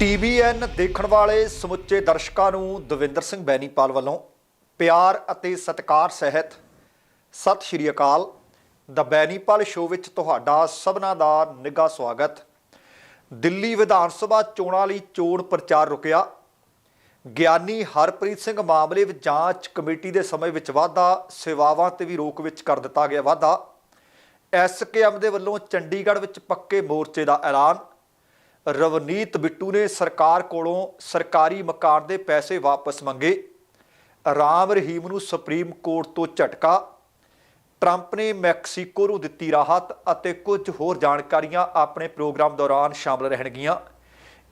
TBN ਦੇਖਣ ਵਾਲੇ ਸਮੁੱਚੇ ਦਰਸ਼ਕਾਂ ਨੂੰ ਦਵਿੰਦਰ ਸਿੰਘ ਬੈਨੀਪਾਲ ਵੱਲੋਂ ਪਿਆਰ ਅਤੇ ਸਤਿਕਾਰ ਸਹਿਤ ਸਤਿ ਸ਼੍ਰੀ ਅਕਾਲ। ਦ ਬੈਨੀਪਾਲ ਸ਼ੋਅ ਵਿੱਚ ਤੁਹਾਡਾ ਸਭਨਾ ਦਾ ਨਿੱਘਾ ਸਵਾਗਤ। ਦਿੱਲੀ ਵਿਧਾਨ ਸਭਾ ਚੋਣਾਂ ਲਈ ਚੋਣ ਪ੍ਰਚਾਰ ਰੁਕਿਆ। ਗਿਆਨੀ ਹਰਪ੍ਰੀਤ ਸਿੰਘ ਮਾਮਲੇ ਵਿੱਚ ਜਾਂਚ ਕਮੇਟੀ ਦੇ ਸਮੇਂ ਵਿੱਚ ਵਾਧਾ, ਸੇਵਾਵਾਂ ਤੇ ਵੀ ਰੋਕ ਵਿੱਚ ਕਰ ਦਿੱਤਾ ਗਿਆ ਵਾਧਾ। ਐਸਕੇਐਮ ਦੇ ਵੱਲੋਂ ਚੰਡੀਗੜ੍ਹ ਵਿੱਚ ਪੱਕੇ ਮੋਰਚੇ ਦਾ ਐਲਾਨ। ਰਵਨੀਤ ਬਿੱਟੂ ਨੇ ਸਰਕਾਰ ਕੋਲੋਂ ਸਰਕਾਰੀ ਮਕਾਨ ਦੇ ਪੈਸੇ ਵਾਪਸ ਮੰਗੇ। ਰਾਮ ਰਹੀਮ ਨੂੰ ਸੁਪਰੀਮ ਕੋਰਟ ਤੋਂ ਝਟਕਾ। ਟਰੰਪ ਨੇ ਮੈਕਸੀਕੋ ਨੂੰ ਦਿੱਤੀ ਰਾਹਤ ਅਤੇ ਕੁਝ ਹੋਰ ਜਾਣਕਾਰੀਆਂ ਆਪਣੇ ਪ੍ਰੋਗਰਾਮ ਦੌਰਾਨ ਸ਼ਾਮਲ ਰਹਿਣਗੀਆਂ।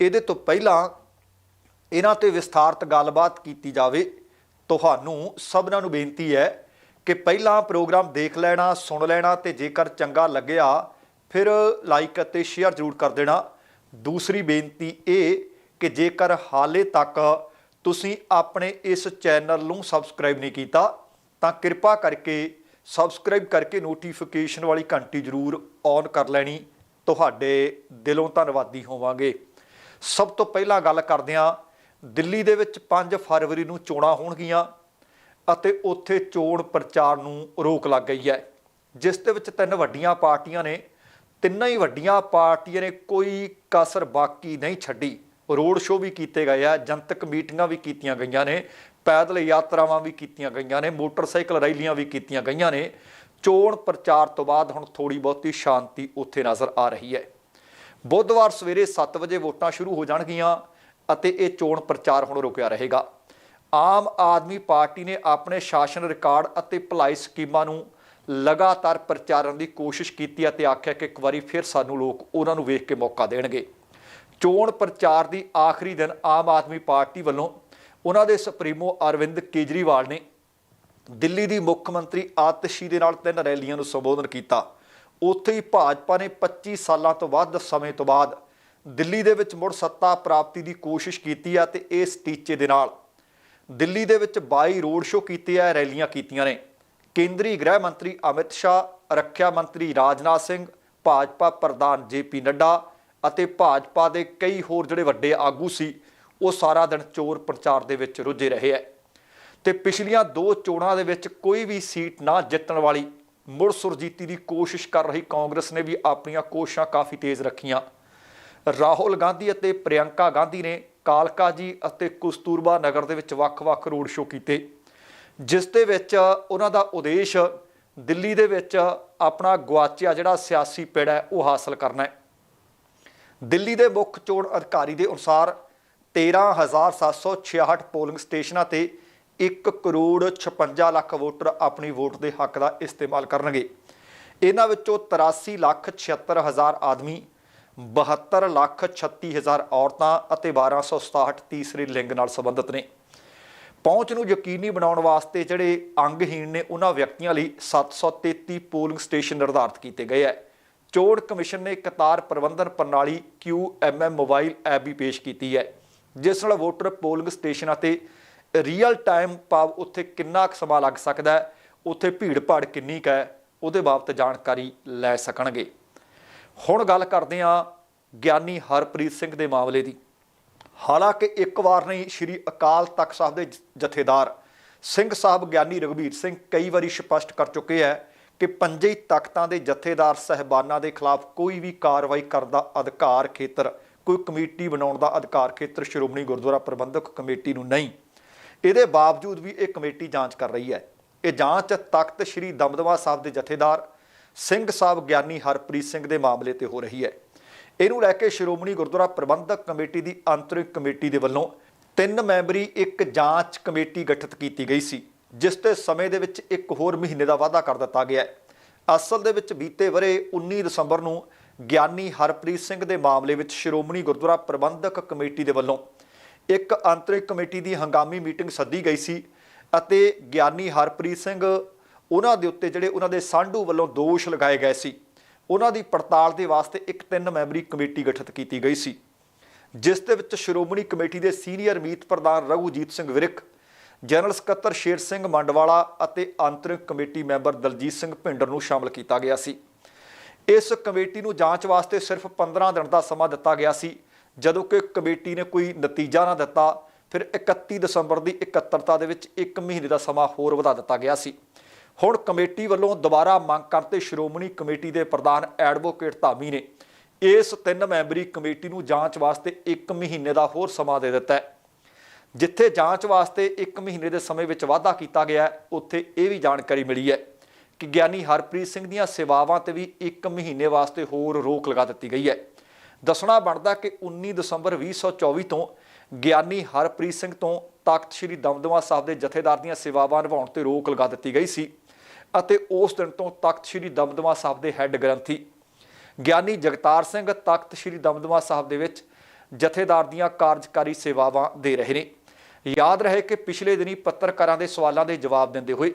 ਇਹਦੇ ਤੋਂ ਪਹਿਲਾਂ ਇਹਨਾਂ ਤੇ ਵਿਸਥਾਰਤ ਗੱਲਬਾਤ ਕੀਤੀ ਜਾਵੇ। ਤੁਹਾਨੂੰ ਸਭਨਾਂ ਨੂੰ ਬੇਨਤੀ ਹੈ ਕਿ ਪਹਿਲਾਂ ਪ੍ਰੋਗਰਾਮ ਦੇਖ ਲੈਣਾ, ਸੁਣ ਲੈਣਾ ਤੇ ਜੇਕਰ ਚੰਗਾ ਲੱਗਿਆ, ਫਿਰ ਲਾਈਕ ਅਤੇ ਸ਼ੇਅਰ ਜ਼ਰੂਰ ਕਰ ਦੇਣਾ। ਦੂਸਰੀ ਬੇਨਤੀ ਇਹ ਕਿ ਜੇਕਰ ਹਾਲੇ ਤੱਕ ਤੁਸੀਂ ਆਪਣੇ ਇਸ ਚੈਨਲ ਨੂੰ ਸਬਸਕ੍ਰਾਈਬ ਨਹੀਂ ਕੀਤਾ, ਤਾਂ ਕਿਰਪਾ ਕਰਕੇ ਸਬਸਕ੍ਰਾਈਬ ਕਰਕੇ ਨੋਟੀਫਿਕੇਸ਼ਨ ਵਾਲੀ ਘੰਟੀ ਜ਼ਰੂਰ ਔਨ ਕਰ ਲੈਣੀ। ਤੁਹਾਡੇ ਦਿਲੋਂ ਧੰਨਵਾਦੀ ਹੋਵਾਂਗੇ। ਸਭ ਤੋਂ ਪਹਿਲਾਂ ਗੱਲ ਕਰਦੇ ਹਾਂ, ਦਿੱਲੀ ਦੇ ਵਿੱਚ 5 ਫਰਵਰੀ ਨੂੰ ਚੋਣਾਂ ਹੋਣਗੀਆਂ ਅਤੇ ਉੱਥੇ ਚੋਣ ਪ੍ਰਚਾਰ ਨੂੰ ਰੋਕ ਲੱਗ ਗਈ ਹੈ, ਜਿਸ ਦੇ ਵਿੱਚ ਤਿੰਨ ਵੱਡੀਆਂ ਪਾਰਟੀਆਂ ਨੇ ਤਿੰਨਾਂ ਹੀ ਵੱਡੀਆਂ ਪਾਰਟੀਆਂ ਨੇ ਕੋਈ ਕਸਰ ਬਾਕੀ ਨਹੀਂ ਛੱਡੀ। ਰੋਡ ਸ਼ੋਅ ਵੀ ਕੀਤੇ ਗਏ ਆ, ਜਨਤਕ ਮੀਟਿੰਗਾਂ ਵੀ ਕੀਤੀਆਂ ਗਈਆਂ ਨੇ, ਪੈਦਲ ਯਾਤਰਾਵਾਂ ਵੀ ਕੀਤੀਆਂ ਗਈਆਂ ਨੇ, ਮੋਟਰਸਾਈਕਲ ਰੈਲੀਆਂ ਵੀ ਕੀਤੀਆਂ ਗਈਆਂ ਨੇ। ਚੋਣ ਪ੍ਰਚਾਰ ਤੋਂ ਬਾਅਦ ਹੁਣ ਥੋੜੀ ਬਹੁਤੀ ਸ਼ਾਂਤੀ ਉੱਥੇ ਨਜ਼ਰ ਆ ਰਹੀ ਹੈ। ਬੁੱਧਵਾਰ ਸਵੇਰੇ 7 ਵਜੇ ਵੋਟਾਂ ਸ਼ੁਰੂ ਹੋ ਜਾਣਗੀਆਂ ਅਤੇ ਇਹ ਚੋਣ ਪ੍ਰਚਾਰ ਹੁਣ ਰੁਕਿਆ ਰਹੇਗਾ। ਆਮ ਆਦਮੀ ਪਾਰਟੀ ਨੇ ਆਪਣੇ ਸ਼ਾਸਨ ਰਿਕਾਰਡ ਅਤੇ ਭਲਾਈ ਸਕੀਮਾਂ ਨੂੰ ਲਗਾਤਾਰ ਪ੍ਰਚਾਰਨ ਦੀ ਕੋਸ਼ਿਸ਼ ਕੀਤੀ ਅਤੇ ਆਖਿਆ ਕਿ ਇੱਕ ਵਾਰੀ ਫਿਰ ਸਾਨੂੰ ਲੋਕ ਉਹਨਾਂ ਨੂੰ ਵੇਖ ਕੇ ਮੌਕਾ ਦੇਣਗੇ। ਚੋਣ ਪ੍ਰਚਾਰ ਦੀ ਆਖਰੀ ਦਿਨ ਆਮ ਆਦਮੀ ਪਾਰਟੀ ਵੱਲੋਂ ਉਹਨਾਂ ਦੇ ਸੁਪਰੀਮੋ ਅਰਵਿੰਦ ਕੇਜਰੀਵਾਲ ਨੇ ਦਿੱਲੀ ਦੀ ਮੁੱਖ ਮੰਤਰੀ ਆਤਸ਼ੀ ਦੇ ਨਾਲ ਤਿੰਨ ਰੈਲੀਆਂ ਨੂੰ ਸੰਬੋਧਨ ਕੀਤਾ। ਉੱਥੇ ਹੀ ਭਾਜਪਾ ਨੇ 25 ਸਾਲਾਂ ਤੋਂ ਵੱਧ ਸਮੇਂ ਤੋਂ ਬਾਅਦ ਦਿੱਲੀ ਦੇ ਵਿੱਚ ਮੁੜ ਸੱਤਾ ਪ੍ਰਾਪਤੀ ਦੀ ਕੋਸ਼ਿਸ਼ ਕੀਤੀ ਹੈ ਤੇ ਇਸ ਟੀਚੇ ਦੇ ਨਾਲ ਦਿੱਲੀ ਦੇ ਵਿੱਚ 22 ਰੋਡ ਸ਼ੋਅ ਕੀਤੇ ਆ, ਰੈਲੀਆਂ ਕੀਤੀਆਂ ਨੇ। ਕੇਂਦਰੀ ਗ੍ਰਹਿ ਮੰਤਰੀ ਅਮਿਤ ਸ਼ਾਹ, ਰੱਖਿਆ ਮੰਤਰੀ ਰਾਜਨਾਥ ਸਿੰਘ, ਭਾਜਪਾ ਪ੍ਰਧਾਨ ਜੇਪੀ ਨੱਡਾ ਅਤੇ ਭਾਜਪਾ ਦੇ ਕਈ ਹੋਰ ਜਿਹੜੇ ਵੱਡੇ ਆਗੂ ਸੀ, ਉਹ ਸਾਰਾ ਦਿਨ ਚੋਰ ਪ੍ਰਚਾਰ ਦੇ ਵਿੱਚ ਰੁੱਝੇ ਰਹੇ ਹੈ ਤੇ ਪਿਛਲੀਆਂ ਦੋ ਚੋਣਾਂ ਦੇ ਵਿੱਚ ਕੋਈ ਵੀ ਸੀਟ ਨਾ ਜਿੱਤਣ ਵਾਲੀ ਮੁੜ ਸੁਰਜੀਤੀ ਦੀ ਕੋਸ਼ਿਸ਼ ਕਰ ਰਹੀ ਕਾਂਗਰਸ ਨੇ ਵੀ ਆਪਣੀਆਂ ਕੋਸ਼ਿਸ਼ਾਂ ਕਾਫੀ ਤੇਜ਼ ਰੱਖੀਆਂ। ਰਾਹੁਲ ਗਾਂਧੀ ਅਤੇ ਪ੍ਰਿਯੰਕਾ ਗਾਂਧੀ ਨੇ ਕਾਲਕਾ ਜੀ ਅਤੇ ਕਸਤੂਰਬਾ ਨਗਰ ਦੇ ਵਿੱਚ ਵੱਖ-ਵੱਖ ਰੋਡ ਸ਼ੋਅ ਕੀਤੇ। ਜਿਸ ਦੇ ਵਿੱਚ ਉਹਨਾਂ ਦਾ ਉਦੇਸ਼ ਦਿੱਲੀ ਦੇ ਵਿੱਚ ਆਪਣਾ ਗਵਾਚਿਆ ਜਿਹੜਾ ਸਿਆਸੀ ਪਿੜ ਹੈ, ਉਹ ਹਾਸਲ ਕਰਨਾ ਹੈ। ਦਿੱਲੀ ਦੇ ਮੁੱਖ ਚੋਣ ਅਧਿਕਾਰੀ ਦੇ ਅਨੁਸਾਰ 13766 ਪੋਲਿੰਗ ਸਟੇਸ਼ਨਾਂ ਤੇ 1 ਕਰੋੜ 56 ਲੱਖ ਵੋਟਰ ਆਪਣੀ ਵੋਟ ਦੇ ਹੱਕ ਦਾ ਇਸਤੇਮਾਲ ਕਰਨਗੇ। ਇਹਨਾਂ ਵਿੱਚੋਂ 83 ਲੱਖ 76 ਹਜ਼ਾਰ ਆਦਮੀ 72 ਲੱਖ 36 ਹਜ਼ਾਰ ਔਰਤਾਂ ਅਤੇ 1267 ਤੀਸਰੇ ਲਿੰਗ ਨਾਲ ਸੰਬੰਧਿਤ ਨੇ। ਪਹੁੰਚ ਨੂੰ ਯਕੀਨੀ ਬਣਾਉਣ ਵਾਸਤੇ ਜਿਹੜੇ ਅੰਗਹੀਣ ਨੇ, ਉਹਨਾਂ ਵਿਅਕਤੀਆਂ ਲਈ 733 ਪੋਲਿੰਗ ਸਟੇਸ਼ਨ ਨਿਰਧਾਰਤ ਕੀਤੇ ਗਏ ਹੈ। ਚੋਣ ਕਮਿਸ਼ਨ ਨੇ ਕਤਾਰ ਪ੍ਰਬੰਧਨ ਪ੍ਰਣਾਲੀ QMM ਮੋਬਾਈਲ ਐਪ ਵੀ ਪੇਸ਼ ਕੀਤੀ ਹੈ, ਜਿਸ ਨਾਲ ਵੋਟਰ ਪੋਲਿੰਗ ਸਟੇਸ਼ਨਾਂ ਤੇ ਰੀਅਲ ਟਾਈਮ ਭਾਵ ਉੱਥੇ ਕਿੰਨਾ ਕੁ ਸਮਾਂ ਲੱਗ ਸਕਦਾ ਹੈ, ਉੱਥੇ ਭੀੜ ਭਾੜ ਕਿੰਨੀ ਕੁ ਹੈ, ਉਹਦੇ ਬਾਬਤ ਜਾਣਕਾਰੀ ਲੈ ਸਕਣਗੇ। ਹੁਣ ਗੱਲ ਕਰਦੇ ਹਾਂ ਗਿਆਨੀ ਹਰਪ੍ਰੀਤ ਸਿੰਘ ਦੇ ਮਾਮਲੇ ਦੀ। ਹਾਲਾਂਕਿ ਇੱਕ ਵਾਰ ਨਹੀਂ, ਸ਼੍ਰੀ ਅਕਾਲ ਤਖਤ ਸਾਹਿਬ ਦੇ ਜਥੇਦਾਰ ਸਿੰਘ ਸਾਹਿਬ ਗਿਆਨੀ ਰਘਬੀਰ ਸਿੰਘ ਕਈ ਵਾਰੀ ਸਪਸ਼ਟ ਕਰ ਚੁੱਕੇ ਹੈ ਕਿ ਪੰਜੇ ਤਖਤਾਂ ਦੇ ਜਥੇਦਾਰ ਸਹਿਬਾਨਾਂ ਦੇ ਖਿਲਾਫ ਕੋਈ ਵੀ ਕਾਰਵਾਈ ਕਰਨ ਦਾ ਅਧਿਕਾਰ ਖੇਤਰ, ਕੋਈ ਕਮੇਟੀ ਬਣਾਉਣ ਦਾ ਅਧਿਕਾਰ ਖੇਤਰ ਸ਼੍ਰੋਮਣੀ ਗੁਰਦੁਆਰਾ ਪ੍ਰਬੰਧਕ ਕਮੇਟੀ ਨੂੰ ਨਹੀਂ। ਇਹਦੇ ਬਾਵਜੂਦ ਵੀ ਇਹ ਕਮੇਟੀ ਜਾਂਚ ਕਰ ਰਹੀ ਹੈ। ਇਹ ਜਾਂਚ ਤਖਤ ਸ੍ਰੀ ਦਮਦਮਾ ਸਾਹਿਬ ਦੇ ਜਥੇਦਾਰ ਸਿੰਘ ਸਾਹਿਬ ਗਿਆਨੀ ਹਰਪ੍ਰੀਤ ਸਿੰਘ ਦੇ ਮਾਮਲੇ ਤੇ ਹੋ ਰਹੀ ਹੈ। ਇਹਨੂੰ ਲੈ ਕੇ ਸ਼੍ਰੋਮਣੀ ਗੁਰਦੁਆਰਾ ਪ੍ਰਬੰਧਕ ਕਮੇਟੀ ਦੀ ਅੰਤਰਿਮ ਕਮੇਟੀ ਦੇ ਵੱਲੋਂ ਤਿੰਨ ਮੈਂਬਰੀ ਇੱਕ ਜਾਂਚ ਕਮੇਟੀ ਗਠਿਤ ਕੀਤੀ ਗਈ ਸੀ, ਜਿਸ ਤੇ ਸਮੇਂ ਦੇ ਵਿੱਚ ਇੱਕ ਹੋਰ ਮਹੀਨੇ ਦਾ ਵਾਅਦਾ ਕਰ ਦਿੱਤਾ ਗਿਆ ਹੈ। ਅਸਲ ਦੇ ਵਿੱਚ ਬੀਤੇ ਵਰੇ 19 ਦਸੰਬਰ ਨੂੰ ਗਿਆਨੀ ਹਰਪ੍ਰੀਤ ਸਿੰਘ ਦੇ ਮਾਮਲੇ ਵਿੱਚ ਸ਼੍ਰੋਮਣੀ ਗੁਰਦੁਆਰਾ ਪ੍ਰਬੰਧਕ ਕਮੇਟੀ ਦੇ ਵੱਲੋਂ ਇੱਕ ਅੰਤਰਿਮ ਕਮੇਟੀ ਦੀ ਹੰਗਾਮੀ ਮੀਟਿੰਗ ਸੱਦੀ ਗਈ ਸੀ ਅਤੇ ਗਿਆਨੀ ਹਰਪ੍ਰੀਤ ਸਿੰਘ ਉਹਨਾਂ ਦੇ ਉੱਤੇ ਜਿਹੜੇ ਉਹਨਾਂ ਦੇ ਸਾਂਢੂ ਵੱਲੋਂ ਦੋਸ਼ ਲਗਾਏ ਗਏ ਸੀ। ਉਹਨਾਂ ਦੀ ਪੜਤਾਲ ਦੇ ਵਾਸਤੇ ਇੱਕ ਤਿੰਨ ਮੈਂਬਰੀ ਕਮੇਟੀ ਗਠਿਤ ਕੀਤੀ ਗਈ ਸੀ, ਜਿਸ ਦੇ ਵਿੱਚ ਸ਼੍ਰੋਮਣੀ ਕਮੇਟੀ ਦੇ ਸੀਨੀਅਰ ਮੀਤ ਪ੍ਰਧਾਨ ਰਘੂਜੀਤ ਸਿੰਘ ਵਿਰਕ, ਜਨਰਲ ਸਕੱਤਰ ਸ਼ੇਰ ਸਿੰਘ ਮੰਡਵਾਲਾ ਅਤੇ ਅੰਤਰਿਮ ਕਮੇਟੀ ਮੈਂਬਰ ਦਲਜੀਤ ਸਿੰਘ ਭਿੰਡਰ ਨੂੰ ਸ਼ਾਮਲ ਕੀਤਾ ਗਿਆ ਸੀ। ਇਸ ਕਮੇਟੀ ਨੂੰ ਜਾਂਚ ਵਾਸਤੇ ਸਿਰਫ 15 ਦਿਨ ਦਾ ਸਮਾਂ ਦਿੱਤਾ ਗਿਆ ਸੀ, ਜਦੋਂ ਕਿ ਕਮੇਟੀ ਨੇ ਕੋਈ ਨਤੀਜਾ ਨਾ ਦਿੱਤਾ, ਫਿਰ 31 ਦਸੰਬਰ ਦੀ ਇਕੱਤਰਤਾ ਦੇ ਵਿੱਚ 1 ਮਹੀਨੇ ਦਾ ਸਮਾਂ ਹੋਰ ਵਧਾ ਦਿੱਤਾ ਗਿਆ ਸੀ। ਹੁਣ ਕਮੇਟੀ ਵੱਲੋਂ ਦੁਬਾਰਾ ਮੰਗ ਕਰਤੇ ਸ਼੍ਰੋਮਣੀ ਕਮੇਟੀ ਦੇ ਪ੍ਰਧਾਨ ਐਡਵੋਕੇਟ ਧਾਮੀ ਨੇ ਇਸ ਤਿੰਨ ਮੈਂਬਰੀ ਕਮੇਟੀ ਨੂੰ ਜਾਂਚ ਵਾਸਤੇ 1 ਮਹੀਨੇ ਦਾ ਹੋਰ ਸਮਾਂ ਦੇ ਦਿੱਤਾ ਹੈ। ਜਿੱਥੇ ਜਾਂਚ ਵਾਸਤੇ 1 ਮਹੀਨੇ ਦੇ ਸਮੇਂ ਵਿੱਚ ਵਾਅਦਾ ਕੀਤਾ ਗਿਆ ਉੱਥੇ ਇਹ ਵੀ ਜਾਣਕਾਰੀ ਮਿਲੀ ਹੈ ਕਿ ਗਿਆਨੀ ਹਰਪ੍ਰੀਤ ਸਿੰਘ ਦੀਆਂ ਸੇਵਾਵਾਂ ਤੇ ਵੀ 1 ਮਹੀਨੇ ਵਾਸਤੇ ਹੋਰ ਰੋਕ ਲਗਾ ਦਿੱਤੀ ਗਈ ਹੈ। ਦੱਸਣਾ ਬਣਦਾ ਕਿ 19 ਦਸੰਬਰ 2024 ਤੋਂ ਗਿਆਨੀ ਹਰਪ੍ਰੀਤ ਸਿੰਘ ਤੋਂ ਤਖਤ ਸ੍ਰੀ ਦਮਦਮਾ ਸਾਹਿਬ ਦੇ ਜਥੇਦਾਰ ਦੀਆਂ ਸੇਵਾਵਾਂ ਨਿਭਾਉਣ ਤੇ ਰੋਕ ਲਗਾ ਦਿੱਤੀ ਗਈ ਸੀ। ਅਤੇ ਉਸ ਦਿਨ ਤੋਂ ਤਖਤ ਸ੍ਰੀ ਦਮਦਮਾ ਸਾਹਿਬ ਦੇ ਹੈੱਡ ਗ੍ਰੰਥੀ ਗਿਆਨੀ ਜਗਤਾਰ ਸਿੰਘ ਤਖਤ ਸ੍ਰੀ ਦਮਦਮਾ ਸਾਹਿਬ ਦੇ ਵਿੱਚ ਜਥੇਦਾਰ ਦੀਆਂ ਕਾਰਜਕਾਰੀ ਸੇਵਾਵਾਂ ਦੇ ਰਹੇ ਨੇ। ਯਾਦ ਰਹੇ ਕਿ ਪਿਛਲੇ ਦਿਨੀ ਪੱਤਰਕਾਰਾਂ ਦੇ ਸਵਾਲਾਂ ਦੇ ਜਵਾਬ ਦਿੰਦੇ ਹੋਏ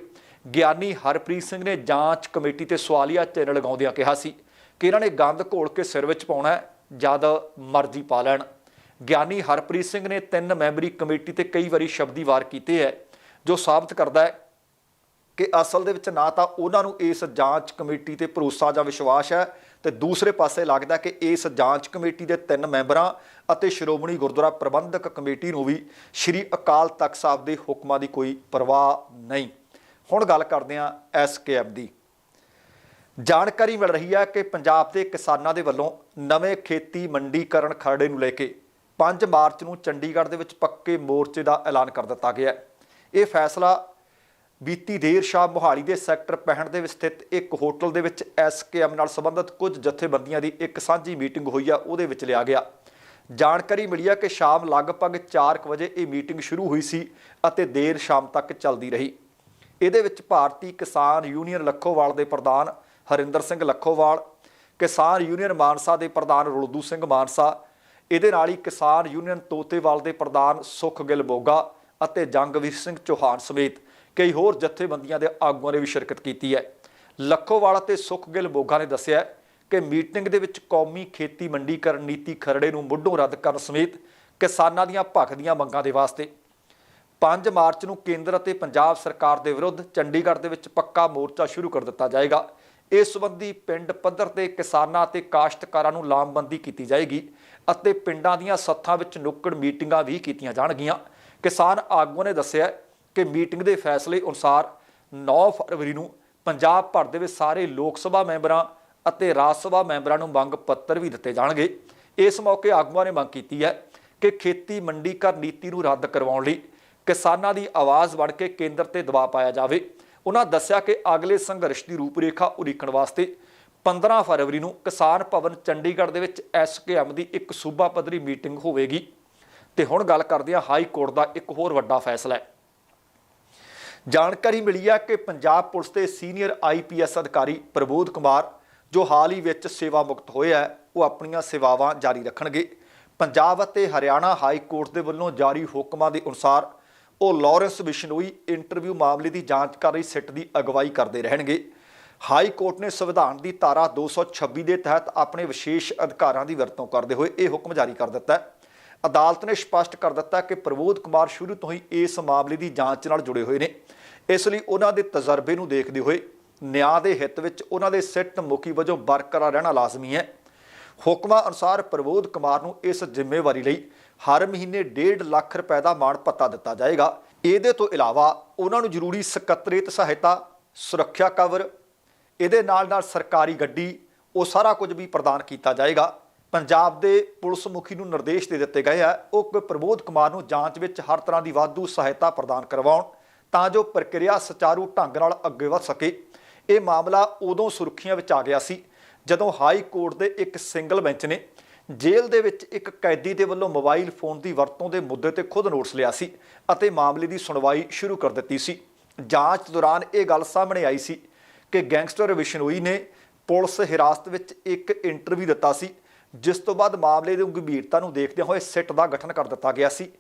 ਗਿਆਨੀ ਹਰਪ੍ਰੀਤ ਸਿੰਘ ਨੇ ਜਾਂਚ ਕਮੇਟੀ ਤੇ ਸਵਾਲੀਆ ਚਿੰਨ੍ਹ ਲਗਾਉਂਦਿਆਂ ਕਿਹਾ ਸੀ ਕਿ ਇਹਨਾਂ ਨੇ ਗੰਦ ਘੋਲ ਕੇ ਸਿਰ ਵਿੱਚ ਪਾਉਣਾ ਜਦ ਮਰਜ਼ੀ ਪਾ ਲੈਣ। ਗਿਆਨੀ ਹਰਪ੍ਰੀਤ ਸਿੰਘ ਨੇ ਤਿੰਨ ਮੈਂਬਰੀ ਕਮੇਟੀ ਤੇ ਕਈ ਵਾਰੀ ਸ਼ਬਦੀ ਵਾਰ ਕੀਤੇ ਹੈ, ਜੋ ਸਾਬਤ ਕਰਦਾ ਹੈ ਕਿ ਅਸਲ ਦੇ ਵਿੱਚ ਨਾ ਤਾਂ ਉਹਨਾਂ ਨੂੰ ਇਸ ਜਾਂਚ ਕਮੇਟੀ ਤੇ ਭਰੋਸਾ ਜਾਂ ਵਿਸ਼ਵਾਸ ਹੈ ਤੇ ਦੂਸਰੇ ਪਾਸੇ ਲੱਗਦਾ ਕਿ ਇਸ ਜਾਂਚ ਕਮੇਟੀ ਦੇ ਤਿੰਨ ਮੈਂਬਰਾਂ ਅਤੇ ਸ਼੍ਰੋਮਣੀ ਗੁਰਦੁਆਰਾ ਪ੍ਰਬੰਧਕ ਕਮੇਟੀ ਨੂੰ ਵੀ ਸ਼੍ਰੀ ਅਕਾਲ ਤਖਤ ਸਾਹਿਬ ਦੇ ਹੁਕਮਾਂ ਦੀ ਕੋਈ ਪਰਵਾਹ ਨਹੀਂ। ਹੁਣ ਗੱਲ ਕਰਦੇ ਹਾਂ ਐਸਕੇਐਮ ਦੀ। ਜਾਣਕਾਰੀ ਮਿਲ ਰਹੀ ਹੈ ਕਿ ਪੰਜਾਬ ਦੇ ਕਿਸਾਨਾਂ ਦੇ ਵੱਲੋਂ ਨਵੇਂ ਖੇਤੀ ਮੰਡੀਕਰਨ ਖਰੜੇ ਨੂੰ ਲੈ ਕੇ 5 ਮਾਰਚ ਨੂੰ ਚੰਡੀਗੜ੍ਹ ਦੇ ਵਿੱਚ ਪੱਕੇ ਮੋਰਚੇ ਦਾ ਐਲਾਨ ਕਰ ਦਿੱਤਾ ਗਿਆ ਹੈ। ਇਹ ਫੈਸਲਾ ਬੀਤੀ ਦੇਰ ਸ਼ਾਮ ਮੋਹਾਲੀ ਦੇ ਸੈਕਟਰ 65 ਦੇ ਵਿੱਚ ਸਥਿਤ ਇੱਕ ਹੋਟਲ ਦੇ ਵਿੱਚ ਐਸਕੇਐਮ ਨਾਲ ਸੰਬੰਧਿਤ ਕੁਝ ਜਥੇਬੰਦੀਆਂ ਦੀ ਇੱਕ ਸਾਂਝੀ ਮੀਟਿੰਗ ਹੋਈ ਆ, ਉਹਦੇ ਵਿੱਚ ਲਿਆ ਗਿਆ। ਜਾਣਕਾਰੀ ਮਿਲੀ ਆ ਕਿ ਸ਼ਾਮ ਲਗਭਗ 4 ਵਜੇ ਇਹ ਮੀਟਿੰਗ ਸ਼ੁਰੂ ਹੋਈ ਸੀ ਅਤੇ ਦੇਰ ਸ਼ਾਮ ਤੱਕ ਚੱਲਦੀ ਰਹੀ। ਇਹਦੇ ਵਿੱਚ ਭਾਰਤੀ ਕਿਸਾਨ ਯੂਨੀਅਨ ਲੱਖੋਵਾਲ ਦੇ ਪ੍ਰਧਾਨ ਹਰਿੰਦਰ ਸਿੰਘ ਲੱਖੋਵਾਲ, ਕਿਸਾਨ ਯੂਨੀਅਨ ਮਾਨਸਾ ਦੇ ਪ੍ਰਧਾਨ ਰੁਲਦੂ ਸਿੰਘ ਮਾਨਸਾ, ਇਹਦੇ ਨਾਲ ਹੀ ਕਿਸਾਨ ਯੂਨੀਅਨ ਤੋਤੇਵਾਲ ਦੇ ਪ੍ਰਧਾਨ ਸੁਖਗਿੱਲ ਬੋਗਾ ਅਤੇ ਜੰਗਵੀਰ ਸਿੰਘ ਚੌਹਾਨ ਸਮੇਤ ਕਈ ਹੋਰ ਜਥੇਬੰਦੀਆਂ ਦੇ ਆਗੂਆਂ ਨੇ ਵੀ ਸ਼ਿਰਕਤ ਕੀਤੀ ਹੈ। ਲੱਖੋਵਾਲ ਅਤੇ ਸੁਖਗਿੱਲ ਬੋਗਾ ਨੇ ਦੱਸਿਆ ਕਿ ਮੀਟਿੰਗ ਦੇ ਵਿੱਚ ਕੌਮੀ ਖੇਤੀ ਮੰਡੀਕਰਨ ਨੀਤੀ ਖਰੜੇ ਨੂੰ ਮੁੱਢੋਂ ਰੱਦ ਕਰਨ ਸਮੇਤ ਕਿਸਾਨਾਂ ਦੀਆਂ ਭੱਖ ਦੀਆਂ ਮੰਗਾਂ ਦੇ ਵਾਸਤੇ। 5 ਮਾਰਚ ਨੂੰ ਕੇਂਦਰ ਅਤੇ ਪੰਜਾਬ ਸਰਕਾਰ ਦੇ ਵਿਰੁੱਧ ਚੰਡੀਗੜ੍ਹ ਦੇ ਵਿੱਚ ਪੱਕਾ ਮੋਰਚਾ ਸ਼ੁਰੂ ਕਰ ਦਿੱਤਾ ਜਾਏਗਾ। ਇਸ ਸੰਬੰਧੀ ਪਿੰਡ ਪੱਧਰ ਤੇ ਕਿਸਾਨਾਂ ਅਤੇ ਕਾਸ਼ਤਕਾਰਾਂ ਨੂੰ ਲਾਮਬੰਦੀ ਕੀਤੀ ਜਾਏਗੀ ਅਤੇ ਪਿੰਡਾਂ ਦੀਆਂ ਸੱਥਾਂ ਵਿੱਚ ਨੁੱਕੜ ਮੀਟਿੰਗਾਂ ਵੀ ਕੀਤੀਆਂ ਜਾਣਗੀਆਂ। ਕਿਸਾਨ ਆਗੂਆਂ ਨੇ ਦੱਸਿਆ ਕਿ ਮੀਟਿੰਗ ਦੇ ਫੈਸਲੇ ਅਨੁਸਾਰ 9 ਫਰਵਰੀ ਨੂੰ ਪੰਜਾਬ ਭਰ ਦੇ ਵਿੱਚ ਸਾਰੇ ਲੋਕ ਸਭਾ ਮੈਂਬਰਾਂ ਅਤੇ ਰਾਜ ਸਭਾ ਮੈਂਬਰਾਂ ਨੂੰ ਮੰਗ ਪੱਤਰ ਵੀ ਦਿੱਤੇ ਜਾਣਗੇ। ਇਸ ਮੌਕੇ ਆਗੂਆਂ ਨੇ ਮੰਗ ਕੀਤੀ ਹੈ ਕਿ ਖੇਤੀ ਮੰਡੀਕਰਨ ਨੀਤੀ ਨੂੰ ਰੱਦ ਕਰਵਾਉਣ ਲਈ ਕਿਸਾਨਾਂ ਦੀ ਆਵਾਜ਼ ਬਣ ਕੇ ਕੇਂਦਰ ਤੇ ਦਬਾਅ ਪਾਇਆ ਜਾਵੇ। ਉਹਨਾਂ ਦੱਸਿਆ ਕਿ ਅਗਲੇ ਸੰਘਰਸ਼ ਦੀ ਰੂਪਰੇਖਾ ਉਲੀਕਣ ਵਾਸਤੇ 15 ਫਰਵਰੀ ਨੂੰ ਕਿਸਾਨ ਭਵਨ ਚੰਡੀਗੜ੍ਹ ਦੇ ਵਿੱਚ ਐਸਕੇਐਮ ਦੀ ਇੱਕ ਸੂਬਾ ਪੱਧਰੀ ਮੀਟਿੰਗ ਹੋਵੇਗੀ। ਤੇ ਹੁਣ ਗੱਲ ਕਰਦੇ ਹਾਂ ਹਾਈ ਕੋਰਟ ਦਾ ਇੱਕ ਹੋਰ ਵੱਡਾ ਫੈਸਲਾ ਹੈ। ਜਾਣਕਾਰੀ ਮਿਲੀ ਹੈ ਕਿ ਪੰਜਾਬ ਪੁਲਿਸ ਦੇ ਸੀਨੀਅਰ ਆਈਪੀਐਸ ਅਧਿਕਾਰੀ ਪ੍ਰਬੋਧ ਕੁਮਾਰ, ਜੋ ਹਾਲ ਹੀ ਵਿੱਚ ਸੇਵਾ ਮੁਕਤ ਹੋਏ ਹੈ, ਉਹ ਆਪਣੀਆਂ ਸੇਵਾਵਾਂ ਜਾਰੀ ਰੱਖਣਗੇ। ਪੰਜਾਬ ਅਤੇ ਹਰਿਆਣਾ ਹਾਈ ਕੋਰਟ ਦੇ ਵੱਲੋਂ ਜਾਰੀ ਹੁਕਮਾਂ ਦੇ ਅਨੁਸਾਰ ਉਹ ਲਾਰੈਂਸ ਬਿਸ਼ਨੋਈ ਇੰਟਰਵਿਊ ਮਾਮਲੇ ਦੀ ਜਾਂਚ ਕਰ ਰਹੀ ਸਿੱਟ ਦੀ ਅਗਵਾਈ ਕਰਦੇ ਰਹਿਣਗੇ। ਹਾਈ ਕੋਰਟ ਨੇ ਸੰਵਿਧਾਨ ਦੀ ਧਾਰਾ 226 ਦੇ ਤਹਿਤ ਆਪਣੇ ਵਿਸ਼ੇਸ਼ ਅਧਿਕਾਰਾਂ ਦੀ ਵਰਤੋਂ ਕਰਦੇ ਹੋਏ ਇਹ ਹੁਕਮ ਜਾਰੀ ਕਰ ਦਿੱਤਾ ਹੈ। ਅਦਾਲਤ ਨੇ ਸਪਸ਼ਟ ਕਰ ਦਿੱਤਾ ਕਿ ਪ੍ਰਬੋਧ ਕੁਮਾਰ ਸ਼ੁਰੂ ਤੋਂ ਹੀ ਇਸ ਮਾਮਲੇ ਦੀ ਜਾਂਚ ਨਾਲ ਜੁੜੇ ਹੋਏ ਨੇ। ਇਸ ਲਈ ਉਹਨਾਂ ਦੇ ਤਜਰਬੇ ਨੂੰ ਦੇਖਦੇ ਹੋਏ ਨਿਆਂ ਦੇ ਹਿੱਤ ਵਿੱਚ ਉਹਨਾਂ ਦੇ ਸਿੱਟ ਮੁਖੀ ਵਜੋਂ ਬਰਕਰਾਰ ਰਹਿਣਾ ਲਾਜ਼ਮੀ ਹੈ। ਹੁਕਮਾਂ ਅਨੁਸਾਰ ਪ੍ਰਬੋਧ ਕੁਮਾਰ ਨੂੰ ਇਸ ਜ਼ਿੰਮੇਵਾਰੀ ਲਈ ਹਰ ਮਹੀਨੇ 1.5 ਲੱਖ ਰੁਪਏ ਦਾ ਮਾਣ ਪੱਤਾ ਦਿੱਤਾ ਜਾਏਗਾ। ਇਹਦੇ ਤੋਂ ਇਲਾਵਾ ਉਹਨਾਂ ਨੂੰ ਜ਼ਰੂਰੀ ਸਕੱਤਰੇਤ ਸਹਾਇਤਾ, ਸੁਰੱਖਿਆ ਕਵਰ, ਇਹਦੇ ਨਾਲ ਨਾਲ ਸਰਕਾਰੀ ਗੱਡੀ, ਉਹ ਸਾਰਾ ਕੁਝ ਵੀ ਪ੍ਰਦਾਨ ਕੀਤਾ ਜਾਏਗਾ। ਪੰਜਾਬ ਦੇ ਪੁਲਿਸ ਮੁਖੀ ਨੂੰ ਨਿਰਦੇਸ਼ ਦੇ ਦਿੱਤੇ ਗਏ ਆ, ਉਹ ਕਿ ਪ੍ਰਬੋਧ ਕੁਮਾਰ ਨੂੰ ਜਾਂਚ ਵਿੱਚ ਹਰ ਤਰ੍ਹਾਂ ਦੀ ਵਾਧੂ ਸਹਾਇਤਾ ਪ੍ਰਦਾਨ ਕਰਵਾਉਣ ਤਾਂ ਜੋ ਪ੍ਰਕਿਰਿਆ ਸੁਚਾਰੂ ਢੰਗ ਨਾਲ ਅੱਗੇ ਵਧ ਸਕੇ। ਇਹ ਮਾਮਲਾ ਉਦੋਂ ਸੁਰਖੀਆਂ ਵਿੱਚ ਆ ਗਿਆ ਸੀ ਜਦੋਂ ਹਾਈ ਕੋਰਟ ਦੇ ਇੱਕ ਸਿੰਗਲ ਬੈਂਚ ਨੇ ਜੇਲ੍ਹ ਦੇ ਵਿੱਚ ਇੱਕ ਕੈਦੀ ਦੇ ਵੱਲੋਂ ਮੋਬਾਈਲ ਫੋਨ ਦੀ ਵਰਤੋਂ ਦੇ ਮੁੱਦੇ ਤੇ ਖੁਦ ਨੋਟਿਸ ਲਿਆ ਸੀ ਅਤੇ ਮਾਮਲੇ ਦੀ ਸੁਣਵਾਈ ਸ਼ੁਰੂ ਕਰ ਦਿੱਤੀ ਸੀ। ਜਾਂਚ ਦੌਰਾਨ ਇਹ ਗੱਲ ਸਾਹਮਣੇ ਆਈ ਸੀ ਕਿ ਗੈਂਗਸਟਰ ਵਿਸ਼ਨੋਈ ਨੇ ਪੁਲਿਸ ਹਿਰਾਸਤ ਵਿੱਚ ਇੱਕ ਇੰਟਰਵਿਊ ਦਿੱਤਾ ਸੀ ਜਿਸ ਤੋਂ ਬਾਅਦ ਮਾਮਲੇ ਦੀ ਗੰਭੀਰਤਾ ਨੂੰ ਦੇਖਦਿਆਂ ਹੋਏ ਸਿੱਟ ਦਾ ਗਠਨ ਕਰ ਦਿੱਤਾ ਗਿਆ ਸੀ।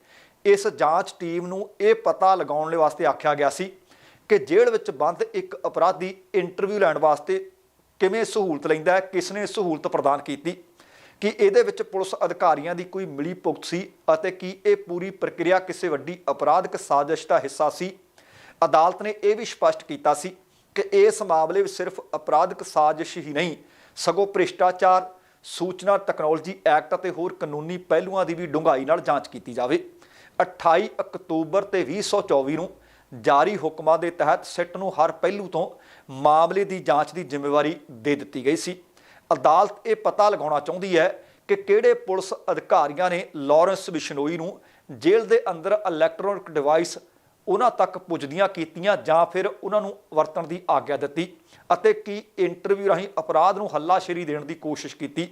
ਇਸ ਜਾਂਚ ਟੀਮ ਨੂੰ ਇਹ ਪਤਾ ਲਗਾਉਣ ਲਈ ਵਾਸਤੇ ਆਖਿਆ ਗਿਆ ਸੀ ਕਿ ਜੇਲ੍ਹ ਵਿੱਚ ਬੰਦ ਇੱਕ ਅਪਰਾਧੀ ਇੰਟਰਵਿਊ ਲੈਣ ਵਾਸਤੇ ਕਿਵੇਂ ਸਹੂਲਤ ਲੈਂਦਾ ਹੈ ਕਿਸ ਨੇ ਸਹੂਲਤ ਪ੍ਰਦਾਨ ਕੀਤੀ, ਕਿ ਇਹਦੇ ਵਿੱਚ ਪੁਲਿਸ ਅਧਿਕਾਰੀਆਂ ਦੀ ਕੋਈ ਮਿਲੀ ਭੁਗਤ ਸੀ ਅਤੇ ਕੀ ਇਹ ਪੂਰੀ ਪ੍ਰਕਿਰਿਆ ਕਿਸੇ ਵੱਡੀ ਅਪਰਾਧਿਕ ਸਾਜ਼ਿਸ਼ ਦਾ ਹਿੱਸਾ ਸੀ। ਅਦਾਲਤ ਨੇ ਇਹ ਵੀ ਸਪਸ਼ਟ ਕੀਤਾ ਸੀ ਕਿ ਇਸ ਮਾਮਲੇ ਵਿੱਚ ਸਿਰਫ ਅਪਰਾਧਿਕ ਸਾਜ਼ਿਸ਼ ਹੀ ਨਹੀਂ, ਸਗੋਂ ਭ੍ਰਿਸ਼ਟਾਚਾਰ ਸੂਚਨਾ ਟੈਕਨੋਲੋਜੀ ਐਕਟ ਅਤੇ ਹੋਰ ਕਾਨੂੰਨੀ ਪਹਿਲੂਆਂ ਦੀ ਵੀ ਡੂੰਘਾਈ ਨਾਲ ਜਾਂਚ ਕੀਤੀ ਜਾਵੇ। 28 ਅਕਤੂਬਰ ਤੇ 2024 ਨੂੰ ਜਾਰੀ ਹੁਕਮਾਂ ਦੇ ਤਹਿਤ ਸਿੱਟ ਨੂੰ ਹਰ ਪਹਿਲੂ ਤੋਂ ਮਾਮਲੇ ਦੀ ਜਾਂਚ ਦੀ ਜ਼ਿੰਮੇਵਾਰੀ ਦੇ ਦਿੱਤੀ ਗਈ ਸੀ। ਅਦਾਲਤ ਇਹ ਪਤਾ ਲਗਾਉਣਾ ਚਾਹੁੰਦੀ ਹੈ ਕਿ ਕਿਹੜੇ ਪੁਲਿਸ ਅਧਿਕਾਰੀਆਂ ਨੇ ਲਾਰੈਂਸ ਬਿਸ਼ਨੋਈ ਨੂੰ ਜੇਲ੍ਹ ਦੇ ਅੰਦਰ ਇਲੈਕਟ੍ਰੋਨਿਕ ਡਿਵਾਈਸ ਉਹਨਾਂ ਤੱਕ ਪੁੱਜਦੀਆਂ ਕੀਤੀਆਂ ਜਾਂ ਫਿਰ ਉਹਨਾਂ ਨੂੰ ਵਰਤਣ ਦੀ ਆਗਿਆ ਦਿੱਤੀ ਅਤੇ ਕੀ ਇੰਟਰਵਿਊ ਰਾਹੀਂ ਅਪਰਾਧ ਨੂੰ ਹੱਲਾਸ਼ੇਰੀ ਦੇਣ ਦੀ ਕੋਸ਼ਿਸ਼ ਕੀਤੀ।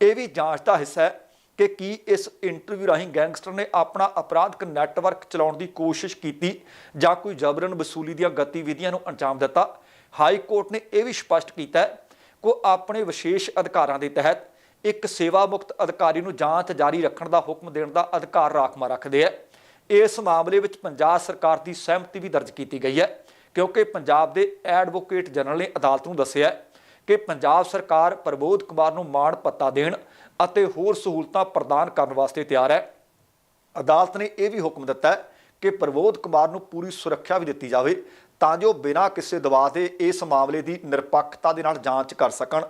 ਇਹ ਵੀ ਜਾਂਚ ਦਾ ਹਿੱਸਾ ਹੈ ਕਿ ਕੀ ਇਸ ਇੰਟਰਵਿਊ ਰਾਹੀਂ ਗੈਂਗਸਟਰ ਨੇ ਆਪਣਾ ਅਪਰਾਧਕ ਨੈਟਵਰਕ ਚਲਾਉਣ ਦੀ ਕੋਸ਼ਿਸ਼ ਕੀਤੀ ਜਾਂ ਕੋਈ ਜਬਰਨ ਵਸੂਲੀ ਦੀਆਂ ਗਤੀਵਿਧੀਆਂ ਨੂੰ ਅੰਜਾਮ ਦਿੱਤਾ। ਹਾਈ ਕੋਰਟ ਨੇ ਇਹ ਵੀ ਸਪਸ਼ਟ ਕੀਤਾ ਕਿ ਉਹ ਆਪਣੇ ਵਿਸ਼ੇਸ਼ ਅਧਿਕਾਰਾਂ ਦੇ ਤਹਿਤ ਇੱਕ ਸੇਵਾ ਮੁਕਤ ਅਧਿਕਾਰੀ ਨੂੰ ਜਾਂਚ ਜਾਰੀ ਰੱਖਣ ਦਾ ਹੁਕਮ ਦੇਣ ਦਾ ਅਧਿਕਾਰ ਰਾਖਵਾ ਰੱਖਦੇ ਹੈ। ਇਸ ਮਾਮਲੇ ਵਿੱਚ ਪੰਜਾਬ ਸਰਕਾਰ ਦੀ ਸਹਿਮਤੀ ਵੀ ਦਰਜ ਕੀਤੀ ਗਈ ਹੈ, ਕਿਉਂਕਿ ਪੰਜਾਬ ਦੇ ਐਡਵੋਕੇਟ ਜਨਰਲ ਨੇ ਅਦਾਲਤ ਨੂੰ ਦੱਸਿਆ ਕਿ ਪੰਜਾਬ ਸਰਕਾਰ ਪ੍ਰਬੋਧ ਕੁਮਾਰ ਨੂੰ ਮਾਣ ਪੱਤਾ ਦੇਣ ਅਤੇ ਹੋਰ ਸਹੂਲਤਾਂ ਪ੍ਰਦਾਨ ਕਰਨ ਵਾਸਤੇ ਤਿਆਰ ਹੈ। ਅਦਾਲਤ ਨੇ ਇਹ ਵੀ ਹੁਕਮ ਦਿੱਤਾ ਕਿ ਪ੍ਰਬੋਧ ਕੁਮਾਰ ਨੂੰ ਪੂਰੀ ਸੁਰੱਖਿਆ ਵੀ ਦਿੱਤੀ ਜਾਵੇ ਤਾਂ ਜੋ ਬਿਨਾਂ ਕਿਸੇ ਦਬਾਅ ਦੇ ਇਸ ਮਾਮਲੇ ਦੀ ਨਿਰਪੱਖਤਾ ਦੇ ਨਾਲ ਜਾਂਚ ਕਰ ਸਕਣ।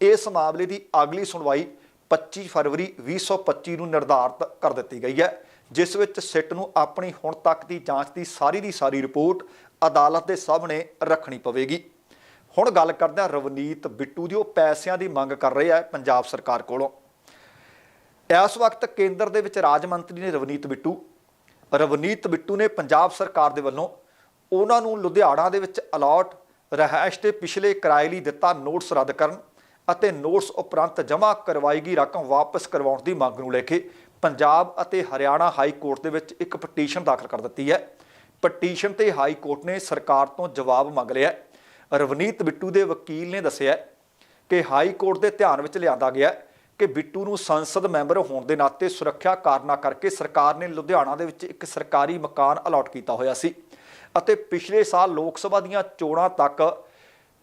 ਇਸ ਮਾਮਲੇ ਦੀ ਅਗਲੀ ਸੁਣਵਾਈ 25 ਫਰਵਰੀ 2025 ਨੂੰ ਨਿਰਧਾਰਤ ਕਰ ਦਿੱਤੀ ਗਈ ਹੈ। ਜਿਸ ਵਿੱਚ ਸਿੱਟ ਨੂੰ ਆਪਣੀ ਹੁਣ ਤੱਕ ਦੀ ਜਾਂਚ ਦੀ ਸਾਰੀ ਦੀ ਸਾਰੀ ਰਿਪੋਰਟ ਅਦਾਲਤ ਦੇ ਸਾਹਮਣੇ ਰੱਖਣੀ ਪਵੇਗੀ। ਹੁਣ ਗੱਲ ਕਰਦੇ ਹਾਂ ਰਵਨੀਤ ਬਿੱਟੂ ਦੀ ਉਹ ਪੈਸਿਆਂ ਦੀ ਮੰਗ ਕਰ ਰਿਹਾ ਹੈ ਪੰਜਾਬ ਸਰਕਾਰ ਕੋਲੋਂ। ਇਸ ਵਕਤ ਕੇਂਦਰ ਦੇ ਵਿੱਚ ਰਾਜ ਮੰਤਰੀ ਨੇ ਰਵਨੀਤ ਬਿੱਟੂ। ਰਵਨੀਤ ਬਿੱਟੂ ਨੇ ਪੰਜਾਬ ਸਰਕਾਰ ਦੇ ਵੱਲੋਂ ਉਹਨਾਂ ਨੂੰ ਲੁਧਿਆਣਾ ਦੇ ਵਿੱਚ ਅਲਾਟ ਰਹਿائش ਤੇ ਪਿਛਲੇ ਕਿਰਾਏ ਲਈ ਦਿੱਤਾ ਨੋਟਸ ਰੱਦ ਕਰਨ ਅਤੇ ਨੋਟਸ ਉਪਰੰਤ ਜਮ੍ਹਾਂ ਕਰਵਾਈ ਗਈ ਰਕਮ ਵਾਪਸ ਕਰਵਾਉਣ ਦੀ ਮੰਗ ਨੂੰ ਲੈ ਕੇ ਪੰਜਾਬ ਅਤੇ ਹਰਿਆਣਾ ਹਾਈ ਕੋਰਟ ਦੇ ਵਿੱਚ ਇੱਕ ਪਟੀਸ਼ਨ ਦਾਖਲ ਕਰ ਦਿੱਤੀ ਹੈ। ਪਟੀਸ਼ਨ ਤੇ ਹਾਈ ਕੋਰਟ ਨੇ ਸਰਕਾਰ ਤੋਂ ਜਵਾਬ ਮੰਗ ਲਿਆ ਰਵਨੀਤ ਬਿੱਟੂ ਦੇ ਵਕੀਲ ਨੇ ਦੱਸਿਆ ਕਿ ਹਾਈ ਕੋਰਟ ਦੇ ਧਿਆਨ ਵਿੱਚ ਲਿਆਂਦਾ ਗਿਆ ਕਿ ਬਿੱਟੂ ਨੂੰ ਸੰਸਦ ਮੈਂਬਰ ਹੋਣ ਦੇ ਨਾਤੇ ਸੁਰੱਖਿਆ ਕਾਰਨਾਂ ਕਰਕੇ ਸਰਕਾਰ ਨੇ ਲੁਧਿਆਣਾ ਦੇ ਵਿੱਚ ਇੱਕ ਸਰਕਾਰੀ ਮਕਾਨ ਅਲਾਟ ਕੀਤਾ ਹੋਇਆ ਸੀ ਅਤੇ ਪਿਛਲੇ ਸਾਲ ਲੋਕ ਸਭਾ ਦੀਆਂ ਚੋਣਾਂ ਤੱਕ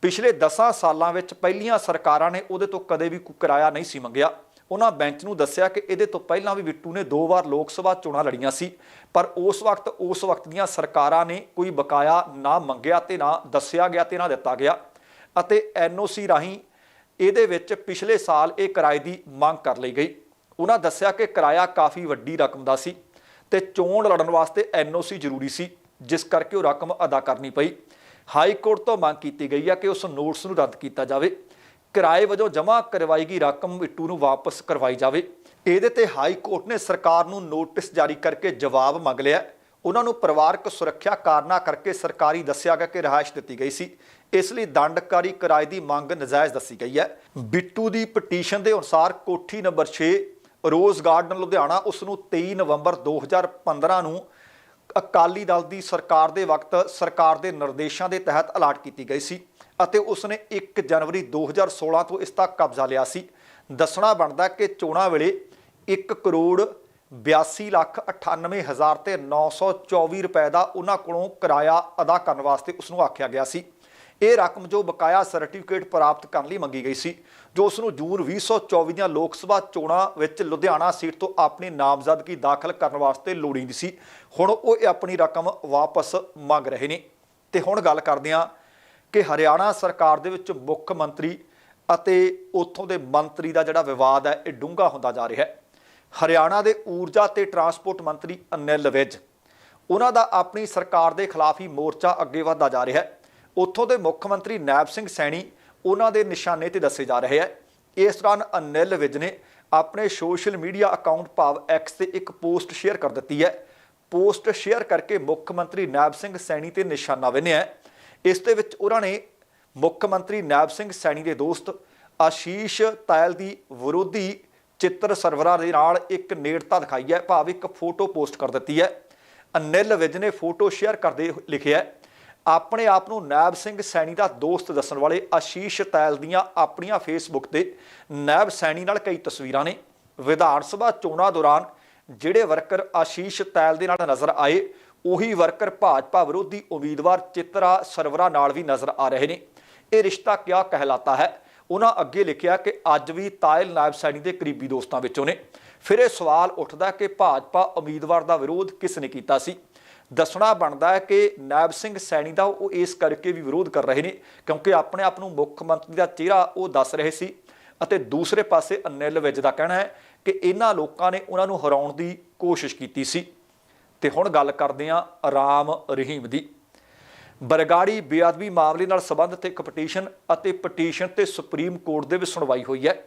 ਪਿਛਲੇ 10 ਸਾਲਾਂ ਵਿੱਚ ਪਹਿਲੀਆਂ ਸਰਕਾਰਾਂ ਨੇ ਉਹਦੇ ਤੋਂ ਕਦੇ ਵੀ ਕੋਈ ਕਿਰਾਇਆ ਨਹੀਂ ਸੀ ਮੰਗਿਆ। ਉਹਨਾਂ ਬੈਂਚ ਨੂੰ ਦੱਸਿਆ ਕਿ ਇਹਦੇ ਤੋਂ ਪਹਿਲਾਂ ਵੀ ਬਿੱਟੂ ਨੇ ਦੋ ਵਾਰ ਲੋਕ ਸਭਾ ਚੋਣਾਂ ਲੜੀਆਂ ਸੀ, ਪਰ ਉਸ ਵਕਤ ਉਸ ਵਕਤ ਦੀਆਂ ਸਰਕਾਰਾਂ ਨੇ ਕੋਈ ਬਕਾਇਆ ਨਾ ਮੰਗਿਆ ਤੇ ਨਾ ਦੱਸਿਆ ਗਿਆ ਤੇ ਨਾ ਦਿੱਤਾ ਗਿਆ ਅਤੇ ਐਨਓਸੀ ਰਾਹੀਂ ਇਹਦੇ ਵਿੱਚ ਪਿਛਲੇ ਸਾਲ ਇਹ ਕਿਰਾਏ ਦੀ ਮੰਗ ਕਰ ਲਈ ਗਈ। ਉਹਨਾਂ ਦੱਸਿਆ ਕਿ ਕਿਰਾਇਆ ਕਾਫੀ ਵੱਡੀ ਰਕਮ ਦਾ ਸੀ ਤੇ ਚੋਣ ਲੜਨ ਵਾਸਤੇ ਐਨਓਸੀ ਜ਼ਰੂਰੀ ਸੀ, ਜਿਸ ਕਰਕੇ ਉਹ ਰਕਮ ਅਦਾ ਕਰਨੀ ਪਈ। ਹਾਈ ਕੋਰਟ ਤੋਂ ਮੰਗ ਕੀਤੀ ਗਈ ਹੈ ਕਿ ਉਸ ਨੋਟਿਸ ਨੂੰ ਰੱਦ ਕੀਤਾ ਜਾਵੇ। ਕਿਰਾਏ ਵਜੋਂ ਜਮ੍ਹਾਂ ਕਰਵਾਈ ਗਈ ਰਕਮ ਬਿੱਟੂ ਨੂੰ ਵਾਪਸ ਕਰਵਾਈ ਜਾਵੇ। ਇਹਦੇ ਤੇ ਹਾਈ ਕੋਰਟ ਨੇ ਸਰਕਾਰ ਨੂੰ ਨੋਟਿਸ ਜਾਰੀ ਕਰਕੇ ਜਵਾਬ ਮੰਗ ਲਿਆ। ਉਹਨਾਂ ਨੂੰ ਪਰਿਵਾਰਕ ਸੁਰੱਖਿਆ ਕਾਰਨਾਂ ਕਰਕੇ ਸਰਕਾਰੀ ਦੱਸਿਆ ਗਿਆ ਕਿ ਰਿਹਾਇਸ਼ ਦਿੱਤੀ ਗਈ ਸੀ। ਇਸ ਲਈ ਦੰਡਕਾਰੀ ਕਿਰਾਏ ਦੀ ਮੰਗ ਨਜਾਇਜ਼ ਦੱਸੀ ਗਈ ਹੈ। ਬਿੱਟੂ ਦੀ ਪਟੀਸ਼ਨ ਦੇ ਅਨੁਸਾਰ ਕੋਠੀ ਨੰਬਰ 6 ਰੋਜ਼ ਗਾਰਡਨ ਲੁਧਿਆਣਾ, ਉਸ ਨੂੰ 23 ਨਵੰਬਰ 2015 ਨੂੰ ਅਕਾਲੀ ਦਲ ਦੀ ਸਰਕਾਰ ਦੇ ਵਕਤ ਸਰਕਾਰ ਦੇ ਨਿਰਦੇਸ਼ਾਂ ਦੇ ਤਹਿਤ ਅਲਾਟ ਕੀਤੀ ਗਈ ਸੀ। ਅਤੇ ਉਸ ਨੇ 1 ਜਨਵਰੀ 2016 ਤੋਂ ਇਸ ਦਾ ਕਬਜ਼ਾ ਲਿਆ ਸੀ। ਦੱਸਣਾ ਬਣਦਾ ਕਿ ਚੋਣਾਂ ਵੇਲੇ 1 ਕਰੋੜ 82 ਲੱਖ 98 ਹਜ਼ਾਰ ਤੇ 924 ਰੁਪਏ ਦਾ ਉਹਨਾਂ ਕੋਲੋਂ ਕਿਰਾਇਆ ਅਦਾ ਕਰਨ ਵਾਸਤੇ ਉਸ ਨੂੰ ਆਖਿਆ ਗਿਆ ਸੀ। ਇਹ ਰਕਮ ਜੋ ਬਕਾਇਆ ਸਰਟੀਫਿਕੇਟ ਪ੍ਰਾਪਤ ਕਰਨ ਲਈ ਮੰਗੀ ਗਈ ਸੀ, ਜੋ ਉਸ ਨੂੰ ਜੂਨ 2024 ਦੀਆਂ ਲੋਕ ਸਭਾ ਚੋਣਾਂ ਵਿੱਚ ਲੁਧਿਆਣਾ ਸੀਟ ਤੋਂ ਆਪਣੀ ਨਾਮਜ਼ਦਗੀ ਦਾਖਲ ਕਰਨ ਵਾਸਤੇ ਲੋੜੀਂਦੀ ਸੀ। ਹੁਣ ਉਹ ਇਹ ਆਪਣੀ ਰਕਮ ਵਾਪਸ ਮੰਗ ਰਹੇ ਨੇ। ਤੇ ਹੁਣ ਗੱਲ ਕਰਦੇ ਹਾਂ ਕਿ ਹਰਿਆਣਾ ਸਰਕਾਰ ਦੇ ਵਿੱਚ ਮੁੱਖ ਮੰਤਰੀ ਅਤੇ ਉੱਥੋਂ ਦੇ ਮੰਤਰੀ ਦਾ ਜਿਹੜਾ ਵਿਵਾਦ ਹੈ, ਇਹ ਡੂੰਘਾ ਹੁੰਦਾ ਜਾ ਰਿਹਾ ਹੈ। ਹਰਿਆਣਾ ਦੇ ਊਰਜਾ ਤੇ ਟਰਾਂਸਪੋਰਟ ਮੰਤਰੀ ਅਨਿਲ ਵਿਜ ਉਹਨਾਂ ਦਾ ਆਪਣੀ ਸਰਕਾਰ ਦੇ ਖਿਲਾਫ ਹੀ ਮੋਰਚਾ ਅੱਗੇ ਵਧਦਾ ਜਾ ਰਿਹਾ ਹੈ। ਉੱਥੋਂ ਦੇ ਮੁੱਖ ਮੰਤਰੀ ਨੈਬ ਸਿੰਘ ਸੈਣੀ ਉਹਨਾਂ ਦੇ ਨਿਸ਼ਾਨੇ ਤੇ ਦੱਸੇ ਜਾ ਰਹੇ ਹੈ। ਇਸ ਦੌਰਾਨ ਅਨਿਲ ਵਿਜ ਨੇ ਆਪਣੇ ਸੋਸ਼ਲ ਮੀਡੀਆ ਅਕਾਊਂਟ ਭਾਵ ਐਕਸ ਤੇ ਇੱਕ ਪੋਸਟ ਸ਼ੇਅਰ ਕਰ ਦਿੱਤੀ ਹੈ। ਪੋਸਟ ਸ਼ੇਅਰ ਕਰਕੇ ਮੁੱਖ ਮੰਤਰੀ ਨੈਬ ਸਿੰਘ ਸੈਣੀ ਤੇ ਨਿਸ਼ਾਨਾ ਵਿੰਨਿਆ ਹੈ। ਇਸ ਦੇ ਵਿੱਚ ਉਹਨਾਂ ਨੇ ਮੁੱਖ ਮੰਤਰੀ ਨੈਬ ਸਿੰਘ ਸੈਣੀ ਦੇ ਦੋਸਤ ਆਸ਼ੀਸ਼ ਤਾਇਲ ਦੀ ਵਿਰੋਧੀ ਚਿੱਤਰ ਸਰਵਰਾ ਦੇ ਨਾਲ ਇੱਕ ਨੇੜਤਾ ਦਿਖਾਈ ਹੈ, ਭਾਵ ਇੱਕ ਫੋਟੋ ਪੋਸਟ ਕਰ ਦਿੱਤੀ ਹੈ। ਅਨਿਲ ਵਿਜ ਨੇ ਫੋਟੋ ਸ਼ੇਅਰ ਕਰਦੇ ਲਿਖਿਆ ਆਪਣੇ ਆਪ ਨੂੰ ਨੈਬ ਸਿੰਘ ਸੈਣੀ ਦਾ ਦੋਸਤ ਦੱਸਣ ਵਾਲੇ ਆਸ਼ੀਸ਼ ਤੈਲ ਦੀਆਂ ਆਪਣੀਆਂ ਫੇਸਬੁੱਕ ਤੇ ਨੈਬ ਸੈਣੀ ਨਾਲ ਕਈ ਤਸਵੀਰਾਂ ਨੇ। ਵਿਧਾਨ ਸਭਾ ਚੋਣਾਂ ਦੌਰਾਨ ਜਿਹੜੇ ਵਰਕਰ ਆਸ਼ੀਸ਼ ਤੈਲ ਦੇ ਨਾਲ ਨਜ਼ਰ ਆਏ ਉਹੀ ਵਰਕਰ ਭਾਜਪਾ ਵਿਰੋਧੀ ਉਮੀਦਵਾਰ ਚਿਤਰਾ ਸਰਵਰਾ ਨਾਲ ਵੀ ਨਜ਼ਰ ਆ ਰਹੇ ਨੇ। ਇਹ ਰਿਸ਼ਤਾ ਕਿਆ ਕਹਿਲਾਤਾ ਹੈ? ਉਹਨਾਂ ਅੱਗੇ ਲਿਖਿਆ ਕਿ ਅੱਜ ਵੀ ਤਾਇਲ ਨਾਇਬ ਸੈਣੀ ਦੇ ਕਰੀਬੀ ਦੋਸਤਾਂ ਵਿੱਚੋਂ ਨੇ। ਫਿਰ ਇਹ ਸਵਾਲ ਉੱਠਦਾ ਕਿ ਭਾਜਪਾ ਉਮੀਦਵਾਰ ਦਾ ਵਿਰੋਧ ਕਿਸ ਨੇ ਕੀਤਾ ਸੀ? ਦੱਸਣਾ ਬਣਦਾ ਹੈ ਕਿ ਨਾਇਬ ਸਿੰਘ ਸੈਣੀ ਦਾ ਉਹ ਇਸ ਕਰਕੇ ਵੀ ਵਿਰੋਧ ਕਰ ਰਹੇ ਨੇ ਕਿਉਂਕਿ ਆਪਣੇ ਆਪ ਨੂੰ ਮੁੱਖ ਮੰਤਰੀ ਦਾ ਚਿਹਰਾ ਉਹ ਦੱਸ ਰਹੇ ਸੀ। ਅਤੇ ਦੂਸਰੇ ਪਾਸੇ ਅਨਿਲ ਵਿਜ ਦਾ ਕਹਿਣਾ ਹੈ ਕਿ ਇਹਨਾਂ ਲੋਕਾਂ ਨੇ ਉਹਨਾਂ ਨੂੰ ਹਰਾਉਣ ਦੀ ਕੋਸ਼ਿਸ਼ ਕੀਤੀ ਸੀ। ਤੇ ਹੁਣ ਗੱਲ ਕਰਦੇ ਹਾਂ ਰਾਮ ਰਹੀਮ ਦੀ। ਬਰਗਾੜੀ ਬੇਅਦਬੀ ਮਾਮਲੇ ਨਾਲ ਸੰਬੰਧਿਤ ਇੱਕ ਪਟੀਸ਼ਨ ਅਤੇ ਪਟੀਸ਼ਨ ਤੇ ਸੁਪਰੀਮ ਕੋਰਟ ਦੇ ਵਿੱਚ ਸੁਣਵਾਈ ਹੋਈ ਹੈ।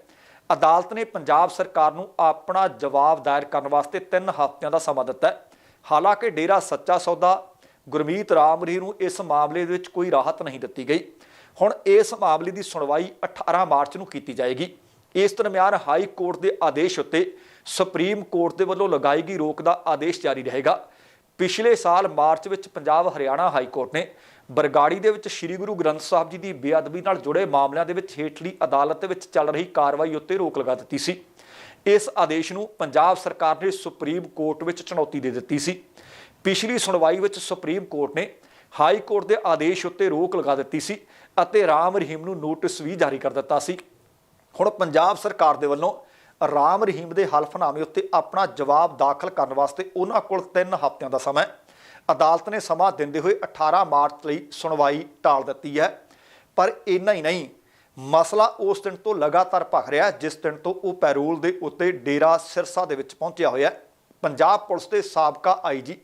ਅਦਾਲਤ ਨੇ ਪੰਜਾਬ ਸਰਕਾਰ ਨੂੰ ਆਪਣਾ ਜਵਾਬ ਦਾਇਰ ਕਰਨ ਵਾਸਤੇ 3 ਹਫ਼ਤਿਆਂ ਦਾ ਸਮਾਂ ਦਿੱਤਾ ਹੈ। ਹਾਲਾਂਕਿ ਡੇਰਾ ਸੱਚਾ ਸੌਦਾ ਗੁਰਮੀਤ ਰਾਮ ਰਹੀਮ ਨੂੰ ਇਸ ਮਾਮਲੇ ਦੇ ਵਿੱਚ ਕੋਈ ਰਾਹਤ ਨਹੀਂ ਦਿੱਤੀ ਗਈ। ਹੁਣ ਇਸ ਮਾਮਲੇ ਦੀ ਸੁਣਵਾਈ 18 ਮਾਰਚ ਨੂੰ ਕੀਤੀ ਜਾਏਗੀ। ਇਸ ਦਰਮਿਆਨ ਹਾਈ ਕੋਰਟ ਦੇ ਆਦੇਸ਼ ਉੱਤੇ ਸੁਪਰੀਮ ਕੋਰਟ ਦੇ ਵੱਲੋਂ ਲਗਾਈ ਗਈ ਰੋਕ ਦਾ ਆਦੇਸ਼ ਜਾਰੀ ਰਹੇਗਾ। ਪਿਛਲੇ ਸਾਲ ਮਾਰਚ ਵਿੱਚ ਪੰਜਾਬ ਹਰਿਆਣਾ ਹਾਈ ਕੋਰਟ ਨੇ ਬਰਗਾੜੀ ਦੇ ਵਿੱਚ ਸ੍ਰੀ ਗੁਰੂ ਗ੍ਰੰਥ ਸਾਹਿਬ ਜੀ ਦੀ ਬੇਅਦਬੀ ਨਾਲ ਜੁੜੇ ਮਾਮਲਿਆਂ ਦੇ ਵਿੱਚ ਹੇਠਲੀ ਅਦਾਲਤ ਦੇ ਵਿੱਚ ਚੱਲ ਰਹੀ ਕਾਰਵਾਈ ਉੱਤੇ ਰੋਕ ਲਗਾ ਦਿੱਤੀ ਸੀ। ਇਸ ਆਦੇਸ਼ ਨੂੰ ਪੰਜਾਬ ਸਰਕਾਰ ਨੇ ਸੁਪਰੀਮ ਕੋਰਟ ਵਿੱਚ ਚੁਣੌਤੀ ਦੇ ਦਿੱਤੀ ਸੀ। ਪਿਛਲੀ ਸੁਣਵਾਈ ਵਿੱਚ ਸੁਪਰੀਮ ਕੋਰਟ ਨੇ ਹਾਈ ਕੋਰਟ ਦੇ ਆਦੇਸ਼ ਉੱਤੇ ਰੋਕ ਲਗਾ ਦਿੱਤੀ ਸੀ ਅਤੇ ਰਾਮ ਰਹੀਮ ਨੂੰ ਨੋਟਿਸ ਵੀ ਜਾਰੀ ਕਰ ਦਿੱਤਾ ਸੀ। ਹੁਣ ਪੰਜਾਬ ਸਰਕਾਰ ਦੇ ਵੱਲੋਂ ਰਾਮ ਰਹੀਮ ਦੇ ਹਲਫਨਾਮੇ ਉੱਤੇ ਆਪਣਾ ਜਵਾਬ ਦਾਖਲ ਕਰਨ ਵਾਸਤੇ ਉਹਨਾਂ ਕੋਲ 3 ਹਫ਼ਤਿਆਂ ਦਾ ਸਮਾਂ ਹੈ। ਅਦਾਲਤ ਨੇ ਸਮਾਂ ਦਿੰਦੇ ਹੋਏ 18 ਮਾਰਚ ਲਈ ਸੁਣਵਾਈ ਟਾਲ ਦਿੱਤੀ ਹੈ। ਪਰ ਇੰਨਾ ਹੀ ਨਹੀਂ, ਮਸਲਾ ਉਸ ਦਿਨ ਤੋਂ ਲਗਾਤਾਰ ਭਖ ਰਿਹਾ ਜਿਸ ਦਿਨ ਤੋਂ ਉਹ ਪੈਰੋਲ ਦੇ ਉੱਤੇ ਡੇਰਾ ਸਿਰਸਾ ਦੇ ਵਿੱਚ ਪਹੁੰਚਿਆ ਹੋਇਆ ਪੰਜਾਬ ਪੁਲਿਸ ਦੇ ਸਾਬਕਾ ਆਈਜੀ